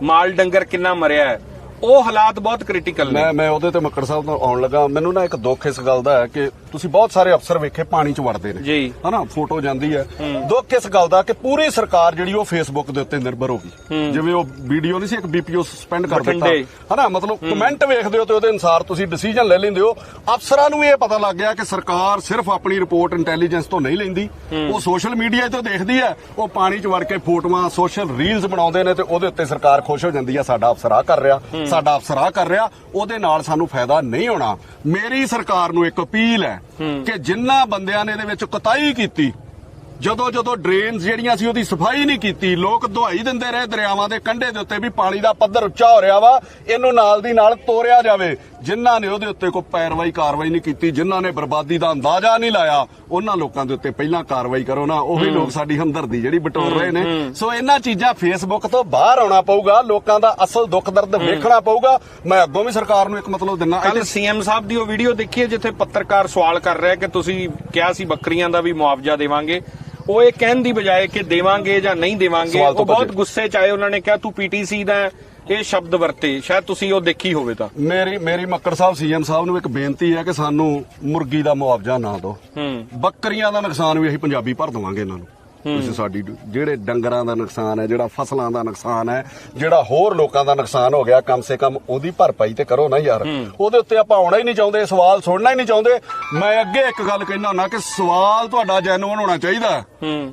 ਮਾਲ ਡੰਗਰ ਕਿੰਨਾ ਮਰਿਆ ਹੈ। ਉਹ ਹਾਲਾਤ ਬਹੁਤ ਕ੍ਰਿਟੀਕਲ ਨੇ। ਮੈਂ ਮੈਂ ਉਹਦੇ ਤੇ ਮੱਕੜ ਸਾਹਿਬ ਤੋਂ ਆਉਣ ਲੱਗਾ। ਮੈਨੂੰ ਨਾ ਇੱਕ ਦੁੱਖ ਇਸ ਗੱਲ ਦਾ ਹੈ ਕਿ ਤੁਸੀਂ ਬਹੁਤ ਸਾਰੇ ਅਫਸਰ ਵੇਖੇ ਪਾਣੀ 'ਚ ਵੜਦੇ ਨੇ। ਜੀ। ਹਨਾ? ਫੋਟੋ ਜਾਂਦੀ ਹੈ। ਦੁੱਖ ਇਸ ਗੱਲ ਦਾ ਕਿ ਪੂਰੀ ਸਰਕਾਰ ਜਿਹੜੀ ਉਹ ਫੇਸਬੁੱਕ ਦੇ ਉੱਤੇ ਨਿਰਭਰ ਹੋ ਗਈ। ਜਿਵੇਂ ਉਹ ਵੀਡੀਓ ਨਹੀਂ ਸੀ ਇੱਕ ਬੀਪੀਓ ਸਸਪੈਂਡ ਕਰ ਦਿੱਤਾ। ਬਠਿੰਡੇ। ਹਨਾ? ਮਤਲਬ ਕਮੈਂਟ ਵੇਖਦੇ ਹੋ ਤੇ ਉਹਦੇ ਅਨਸਾਰ ਤੁਸੀਂ ਡਿਸੀਜਨ ਲੈ ਲੈਂਦੇ ਹੋ। ਅਫਸਰਾਂ ਨੂੰ ਇਹ ਪਤਾ ਲੱਗ ਗਿਆ ਕਿ ਸਰਕਾਰ ਸਿਰਫ ਆਪਣੀ ਰਿਪੋਰਟ ਇੰਟੈਲੀਜੈਂਸ ਤੋਂ ਨਹੀਂ ਲੈਂਦੀ। ਉਹ ਸੋਸ਼ਲ ਮੀਡੀਆ ਤੋਂ ਦੇਖਦੀ ਹੈ। ਉਹ ਪਾਣੀ 'ਚ ਵੜ ਕੇ ਫੋਟੋਆਂ ਸੋਸ਼ਲ ਰੀਲਸ ਬਣਾਉਂਦੇ ਨੇ ਤੇ ਉਹਦੇ ਉੱਤੇ ਸਰਕਾਰ ਖੁਸ਼ ਹੋ ਜਾਂਦੀ ਹੈ ਸਾਡਾ ਅਫਸਰ ਆ ਕਰ ਰਿਹਾ ਸਾਡਾ ਅਫਸਰ ਆ ਕਰ ਰਿਹਾ ਉਹਦੇ ਨਾਲ ਸਾਨੂੰ ਫਾਇਦਾ ਨਹੀਂ ਹੋਣਾ। ਮੇਰੀ ਸਰਕਾਰ ਨੂੰ ਇੱਕ ਅਪੀਲ ਹੈ ਕਿ ਜਿੰਨਾ ਬੰਦਿਆਂ ਨੇ ਇਹਦੇ ਵਿੱਚ ਕਤਾਈ ਕੀਤੀ ਜਦੋਂ ਜਦੋਂ ਡਰੇਨਸ ਜਿਹੜੀਆਂ ਸੀ ਉਹਦੀ ਸਫ਼ਾਈ ਨਹੀਂ ਕੀਤੀ ਲੋਕ ਦੁਹਾਈ ਦਿੰਦੇ ਰਹੇ ਦਰਿਆਵਾਂ ਦੇ ਕੰਢੇ ਦੇ ਉੱਤੇ ਵੀ ਪਾਣੀ ਦਾ ਪੱਧਰ ਉੱਚਾ ਹੋ ਰਿਹਾ ਵਾ ਇਹਨੂੰ ਨਾਲ ਦੀ ਨਾਲ ਤੋਰਿਆ ਜਾਵੇ। ਜਿਨ੍ਹਾਂ ਨੇ ਉਹਦੇ ਉੱਤੇ ਕੋਈ ਪੈਰਵਾਈ ਕਾਰਵਾਈ ਨਹੀਂ ਕੀਤੀ ਜਿਨ੍ਹਾਂ ਨੇ ਬਰਬਾਦੀ ਦਾ ਅੰਦਾਜ਼ਾ ਨਹੀਂ ਲਾਇਆ ਉਹਨਾਂ ਲੋਕਾਂ ਦੇ ਉੱਤੇ ਪਹਿਲਾਂ ਕਾਰਵਾਈ ਕਰੋ ਨਾ ਉਹੀ ਲੋਕ ਸਾਡੀ ਹਮਦਰਦੀ ਜਿਹੜੀ ਬਟੋਰ ਰਹੇ ਨੇ। ਸੋ ਇਹਨਾਂ ਚੀਜ਼ਾਂ ਫੇਸਬੁੱਕ ਤੋਂ ਬਾਹਰ ਆਉਣਾ ਪਊਗਾ ਲੋਕਾਂ ਦਾ ਅਸਲ ਦੁੱਖ ਦਰਦ ਵੇਖਣਾ ਪਊਗਾ। ਮੈਂ ਅੱਗੋਂ ਵੀ ਸਰਕਾਰ ਨੂੰ ਇੱਕ ਮਤਲਬ ਦਿੰਨਾ ਕੱਲ ਸੀਐਮ ਸਾਹਿਬ ਦੀ ਉਹ ਵੀਡੀਓ ਦੇਖੀ ਹੈ ਜਿੱਥੇ ਪੱਤਰਕਾਰ ਸਵਾਲ ਕਰ ਰਿਹਾ ਕਿ ਤੁਸੀਂ ਕਿਹਾ ਸੀ ਬੱਕਰੀਆਂ ਦਾ ਵੀ ਮੁਆਵਜ਼ਾ ਦੇਵਾਂਗੇ। ਉਹ ਇਹ ਕਹਿਣ ਦੀ ਬਜਾਏ ਕਿ ਦੇਵਾਂਗੇ ਜਾਂ ਨਹੀਂ ਦੇਵਾਂਗੇ ਉਹ ਬਹੁਤ। ਗੁੱਸੇ ਚ ਆਏ ਉਹਨਾਂ ਨੇ ਕਿਹਾ ਤੂੰ ਪੀਟੀਸੀ ਦਾ ਇਹ ਸ਼ਬਦ ਵਰਤੇ ਸ਼ਾਇਦ ਤੁਸੀਂ ਉਹ ਦੇਖੀ ਹੋਵੇ ਤਾਂ। ਮੇਰੀ ਮੇਰੀ ਮੱਕੜ ਸਾਹਿਬ ਸੀਐਮ ਸਾਹਿਬ ਨੂੰ ਇੱਕ ਬੇਨਤੀ ਹੈ ਕਿ ਸਾਨੂੰ ਮੁਰਗੀ ਦਾ ਮੁਆਵਜ਼ਾ ਨਾ ਦਿਓ। ਹੂੰ। ਬੱਕਰੀਆਂ ਦਾ ਨੁਕਸਾਨ ਵੀ ਅਸੀਂ ਪੰਜਾਬੀ ਭਰ ਦਵਾਂਗੇ ਇਹਨਾਂ ਨੂੰ। ਤੁਸੀਂ ਸਾਡੀ ਜਿਹੜੇ ਡੰਗਰਾਂ ਦਾ ਨੁਕਸਾਨ ਹੈ ਜਿਹੜਾ ਫਸਲਾਂ ਦਾ ਨੁਕਸਾਨ ਹੈ ਜਿਹੜਾ ਹੋਰ ਲੋਕਾਂ ਦਾ ਨੁਕਸਾਨ ਹੋ ਗਿਆ ਕਮ ਸੇ ਕਮ ਉਹਦੀ ਭਰਪਾਈ ਤੇ ਕਰੋ ਨਾ ਯਾਰ। ਉਹਦੇ ਉੱਤੇ ਆਪਾਂ ਆਉਣਾ ਹੀ ਨਹੀਂ ਚਾਹੁੰਦੇ ਸਵਾਲ ਸੁਣਨਾ ਹੀ ਨਹੀਂ ਚਾਹੁੰਦੇ। ਮੈਂ ਅੱਗੇ ਇੱਕ ਗੱਲ ਕਹਿਣਾ ਹੁੰਦਾ ਕਿ ਸਵਾਲ ਤੁਹਾਡਾ ਜੈਨੂਅਨ ਹੋਣਾ ਚਾਹੀਦਾ।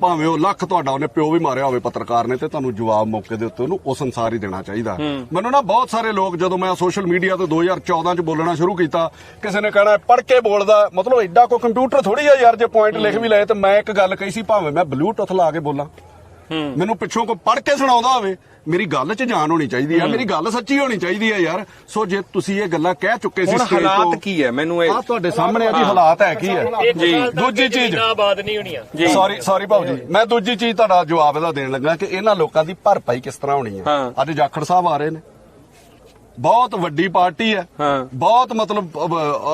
ਭਾਵੇਂ ਉਹ ਲੱਖ ਤੁਹਾਡਾ ਉਹਨੇ ਪਿਓ ਵੀ ਮਾਰਿਆ ਹੋਵੇ ਪੱਤਰਕਾਰ ਨੇ ਤੇ ਤੁਹਾਨੂੰ ਜਵਾਬ ਮੌਕੇ ਦੇ ਉੱਤੇ ਉਹਨੂੰ ਉਸ ਅਨਸਾਰ ਹੀ ਦੇਣਾ ਚਾਹੀਦਾ ਮੈਨੂੰ ਨਾ ਬਹੁਤ ਸਾਰੇ ਲੋਕ ਜਦੋਂ ਮੈਂ ਸੋਸ਼ਲ ਮੀਡੀਆ ਤੇ 2014 ਚ ਬੋਲਣਾ ਸ਼ੁਰੂ ਕੀਤਾ ਕਿਸੇ ਨੇ ਕਹਿਣਾ ਪੜ੍ਹ ਕੇ ਬੋਲਦਾ ਮਤਲਬ ਐਡਾ ਕੋਈ ਕੰਪਿਊਟਰ ਥੋੜੀ ਆ ਯਾਰ ਜੇ ਪੁਆਇੰਟ ਲਿਖ ਵੀ ਲਏ ਤੇ ਮੈਂ ਇੱਕ ਗੱਲ ਕਹੀ ਸੀ ਭਾਵੇਂ ਮੈਂ ਬਲੂਟੁੱਥ ਲਾ ਕੇ ਬੋਲਾਂ। ਮੈਨੂੰ ਪਿੱਛੋਂ ਕੋਈ ਪੜ੍ਹ ਕੇ ਸੁਣਾਉਂਦਾ ਹੋਵੇ ਮੇਰੀ ਗੱਲ 'ਚ ਜਾਨ ਹੋਣੀ ਚਾਹੀਦੀ ਆ ਮੇਰੀ ਗੱਲ ਸੱਚੀ ਹੋਣੀ ਚਾਹੀਦੀ ਆ ਯਾਰ। ਸੋ ਜੇ ਤੁਸੀਂ ਇਹ ਗੱਲਾਂ ਕਹਿ ਚੁੱਕੇ ਸੀ ਹੁਣ stage ਹਾਲਾਤ ਤੋਂ- ਕੀ ਹੈ? ਮੈਨੂੰ ਇਹ ਆਹ ਤੁਹਾਡੇ ਸਾਹਮਣੇ ਆ ਜੀ ਹਾਲਾਤ ਹੈ ਕੀ ਹੈ? ਜੀ। ਦੂਜੀ ਚੀਜ਼ ਆਬਾਦ ਨਹੀਂ ਹੋਣੀਆਂ ਜੀ। ਸੌਰੀ ਸੌਰੀ ਭਾਉ ਜੀ। ਮੈਂ ਦੂਜੀ ਚੀਜ਼ ਤੁਹਾਡਾ ਜਵਾਬ ਇਹਦਾ ਦੇਣ ਲੱਗਾ ਕਿ ਇਹਨਾਂ ਲੋਕਾਂ ਦੀ ਭਰਪਾਈ ਕਿਸ ਤਰ੍ਹਾਂ ਹੋਣੀ ਹੈ ਹਾਂ। ਅੱਜ ਜਾਖੜ ਸਾਹਿਬ ਆ ਰਹੇ ਨੇ। ਬਹੁਤ ਵੱਡੀ ਪਾਰਟੀ ਹੈ। ਹਾਂ। ਬਹੁਤ ਮਤਲਬ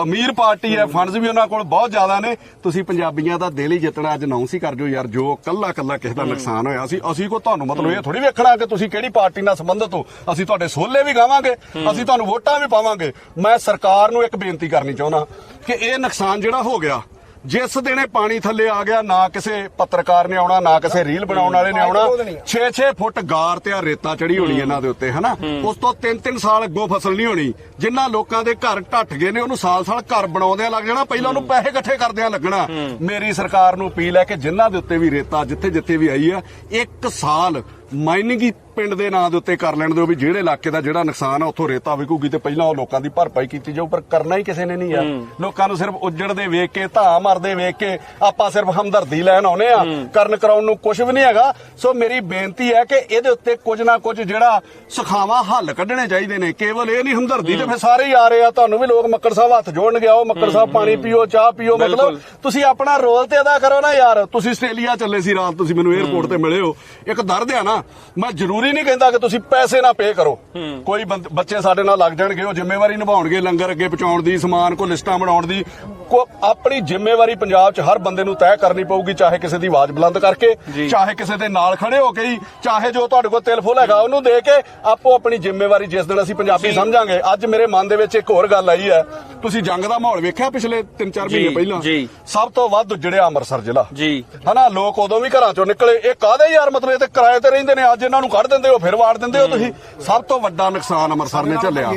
ਅਮੀਰ ਪਾਰਟੀ ਹੈ। ਫੰਡਸ ਵੀ ਉਹਨਾਂ ਕੋਲ ਬਹੁਤ ਜ਼ਿਆਦਾ ਨੇ। ਤੁਸੀਂ ਪੰਜਾਬੀਆਂ ਦਾ ਦਿਲ ਹੀ ਜਿੱਤਣਾ ਅੱਜ ਅਨਾਉਂਸ ਹੀ ਕਰ ਦਿਓ ਯਾਰ ਜੋ ਕੱਲਾ ਕੱਲਾ ਕਿਸੇ ਦਾ ਨੁਕਸਾਨ ਹੋਇਆ ਸੀ ਅਸੀਂ ਕੋ ਤੁਹਾਨੂੰ ਮਤਲਬ ਇਹ ਥੋੜੀ ਵੇਖਣਾ ਕਿ ਤੁਸੀਂ ਕਿਹੜੀ ਪਾਰਟੀ ਨਾਲ ਸੰਬੰਧਿਤ ਹੋ। ਅਸੀਂ ਤੁਹਾਡੇ ਸੋਲੇ ਵੀ ਗਾਵਾਂਗੇ ਅਸੀਂ ਤੁਹਾਨੂੰ ਵੋਟਾਂ ਵੀ ਪਾਵਾਂਗੇ। ਮੈਂ ਸਰਕਾਰ ਨੂੰ ਇੱਕ ਬੇਨਤੀ ਕਰਨੀ ਚਾਹੁੰਦਾ ਕਿ ਇਹ ਨੁਕਸਾਨ ਜਿਹੜਾ ਹੋ ਗਿਆ ਜਿਸ ਦਿਨੇ ਪਾਣੀ ਥੱਲੇ ਆ ਗਿਆ ਨਾ ਕਿਸੇ ਪੱਤਰਕਾਰ ਨੇ ਆਉਣਾ ਨਾ ਕਿਸੇ ਰੀਲ ਬਣਾਉਣ ਵਾਲੇ ਨੇ ਆਉਣਾ। 6-6 ਫੁੱਟ ਗਾਰ ਤੇ ਆ ਰੇਤਾ ਚੜੀ ਹੋਣੀ ਇਹਨਾਂ ਦੇ ਉੱਤੇ ਹਨਾ? ਉਸ ਤੋਂ 3-3 ਸਾਲ ਅੱਗੋਂ ਫਸਲ ਨਹੀਂ ਹੋਣੀ। ਜਿਨ੍ਹਾਂ ਲੋਕਾਂ ਦੇ ਘਰ ਢੱਠ ਗਏ ਨੇ ਉਹਨੂੰ ਸਾਲ-ਸਾਲ ਘਰ ਬਣਾਉਂਦਿਆਂ ਲੱਗ ਜਾਣਾ। ਪਹਿਲਾਂ ਉਹਨੂੰ ਪੈਸੇ ਇਕੱਠੇ ਕਰਦਿਆਂ ਲੱਗਣਾ। ਮੇਰੀ ਸਰਕਾਰ ਨੂੰ ਅਪੀਲ ਹੈ ਕਿ ਜਿਨ੍ਹਾਂ ਦੇ ਉੱਤੇ ਵੀ ਰੇਤਾ ਜਿੱਥੇ-ਜਿੱਥੇ ਵੀ ਆਈ ਆ ਇੱਕ ਸਾਲ ਮਾਈਨਿੰਗ ਪਿੰਡ ਦੇ ਨਾਂ ਦੇ ਉੱਤੇ ਕਰ ਲੈਣ ਦਿਓ ਵੀ ਜਿਹੜੇ ਇਲਾਕੇ ਦਾ ਜਿਹੜਾ ਨੁਕਸਾਨ ਆ ਉੱਥੋਂ ਰੇਤਾ ਵਿਕੂਗੀ ਤੇ ਪਹਿਲਾਂ ਉਹ ਲੋਕਾਂ ਦੀ ਭਰਪਾਈ ਕੀਤੀ ਜਾਊ ਪਰ ਕਰਨਾ ਹੀ ਕਿਸੇ ਨੇ ਨਹੀਂ ਆ। ਲੋਕਾਂ ਨੂੰ ਸਿਰਫ ਉੱਜੜਦੇ ਵੇਖ ਕੇ ਧਾ ਮਰਦੇ ਵੇਖ ਕੇ ਆਪਾਂ ਸਿਰਫ ਹਮਦਰਦੀ ਲੈਣ ਆਉਨੇ ਆ। ਕਰਨ ਕਰਾਉਣ ਨੂੰ ਕੁਝ ਵੀ ਨਹੀਂ ਹੈਗਾ। ਸੋ ਮੇਰੀ ਬੇਨਤੀ ਹੈ ਕਿ ਇਹਦੇ ਉੱਤੇ ਕੁਝ ਨਾ ਕੁਝ ਜਿਹੜਾ ਸੁਖਾਵਾਂ ਹੱਲ ਕੱਢਣੇ ਚਾਹੀਦੇ ਨੇ। ਕੇਵਲ ਇਹ ਨਹੀਂ ਹਮਦਰਦੀ ਤੇ ਫਿਰ ਸਾਰੇ ਹੀ ਆ ਰਹੇ ਆ। ਤੁਹਾਨੂੰ ਵੀ ਲੋਕ ਮੱਕੜ ਸਾਹਿਬ ਹੱਥ ਜੋੜਨਗੇ ਆਓ ਮੱਕੜ ਸਾਹਿਬ ਪਾਣੀ ਪੀਓ ਚਾਹ ਪੀਓ ਮਤਲਬ। ਤੁਸੀਂ ਆਪਣਾ ਰੋਲ ਤੇ ਅਦਾ ਕਰੋ ਨਾ ਯਾਰ। ਤੁਸੀਂ ਆਸਟ੍ਰੇਲੀਆ ਚੱਲੇ ਸੀ ਰਾਤ ਤੁਸੀਂ ਮੈਨੂੰ 에어ਪੋਰਟ ਤੇ ਮਿਲੇ ਹੋ। ਇੱਕ ਦਰਦ ਆ ਨਾ ਮੈਂ ਜ਼ਰੂਰੀ ਨਹੀਂ ਕਹਿੰਦਾ ਕਿ ਤੁਸੀਂ ਪੈਸੇ ਨਾ ਪੇ ਕਰੋ। ਕੋਈ ਬੱਚੇ ਸਾਡੇ ਨਾਲ ਲੱਗ ਜਾਣਗੇ ਉਹ ਜ਼ਿੰਮੇਵਾਰੀ ਨਿਭਾਉਣਗੇ ਲੰਗਰ ਅੱਗੇ ਪਹੁੰਚਾਉਣ ਦੀ ਸਮਾਨ ਕੋ ਲਿਸਟਾਂ ਬਣਾਉਣ ਦੀ। ਕੋ ਆਪਣੀ ਜ਼ਿੰਮੇਵਾਰੀ ਪੰਜਾਬ 'ਚ ਹਰ ਬੰਦੇ ਨੂੰ ਤੈਅ ਕਰਨੀ ਪਊਗੀ ਚਾਹੇ ਕਿਸੇ ਦੀ ਆਵਾਜ਼ ਬੁਲੰਦ ਕਰਕੇ ਚਾਹੇ ਕਿਸੇ ਦੇ ਨਾਲ ਖੜੇ ਹੋ ਕੇ ਹੀ ਚਾਹੇ ਜੋ ਤੁਹਾਡੇ ਕੋਲ ਤਿਲ ਫੁੱਲ ਹੈਗਾ ਉਹਨੂੰ ਦੇ ਕੇ ਆਪੋ ਆਪਣੀ ਜ਼ਿੰਮੇਵਾਰੀ ਜਿਸ ਦਿਨ ਅਸੀਂ ਪੰਜਾਬੀ ਸਮਝਾਂਗੇ। ਅੱਜ ਮੇਰੇ ਮਨ ਦੇ ਵਿੱਚ ਇੱਕ ਹੋਰ ਗੱਲ ਆਈ ਹੈ। ਤੁਸੀਂ ਜੰਗ ਦਾ ਮਾਹੌਲ ਵੇਖਿਆ ਪਿਛਲੇ 3-4 ਜੀ, ਮਹੀਨੇ ਪਹਿਲਾਂ। ਸਭ ਤੋਂ ਵੱਧ ਉਜੜਿਆ ਅੰਮ੍ਰਿਤਸਰ ਜ਼ਿਲ੍ਹਾ। ਜੀ। ਹਨਾ ਲੋਕ ਉਦੋਂ ਵੀ ਘਰਾਂ ਚੋਂ ਨਿਕਲੇ। ਇਹ ਕਾਦੇ ਯਾਰ ਮਤਲਬ ਇਹ ਤੇ ਕਿਰਾਏ ਤੇ ਰਹਿੰਦੇ ਨੇ ਅੱਜ ਇਹਨਾਂ ਨੂੰ ਕੱਢ ਦਿੰਦੇ ਹੋ ਫਿਰ ਵਾੜ ਦਿੰਦੇ ਹੋ ਤੁਸੀਂ? ਸਭ ਤੋਂ ਵੱਡਾ ਨੁਕਸਾਨ ਅੰਮ੍ਰਿਤਸਰ ਨੇ ਝੱਲਿਆ।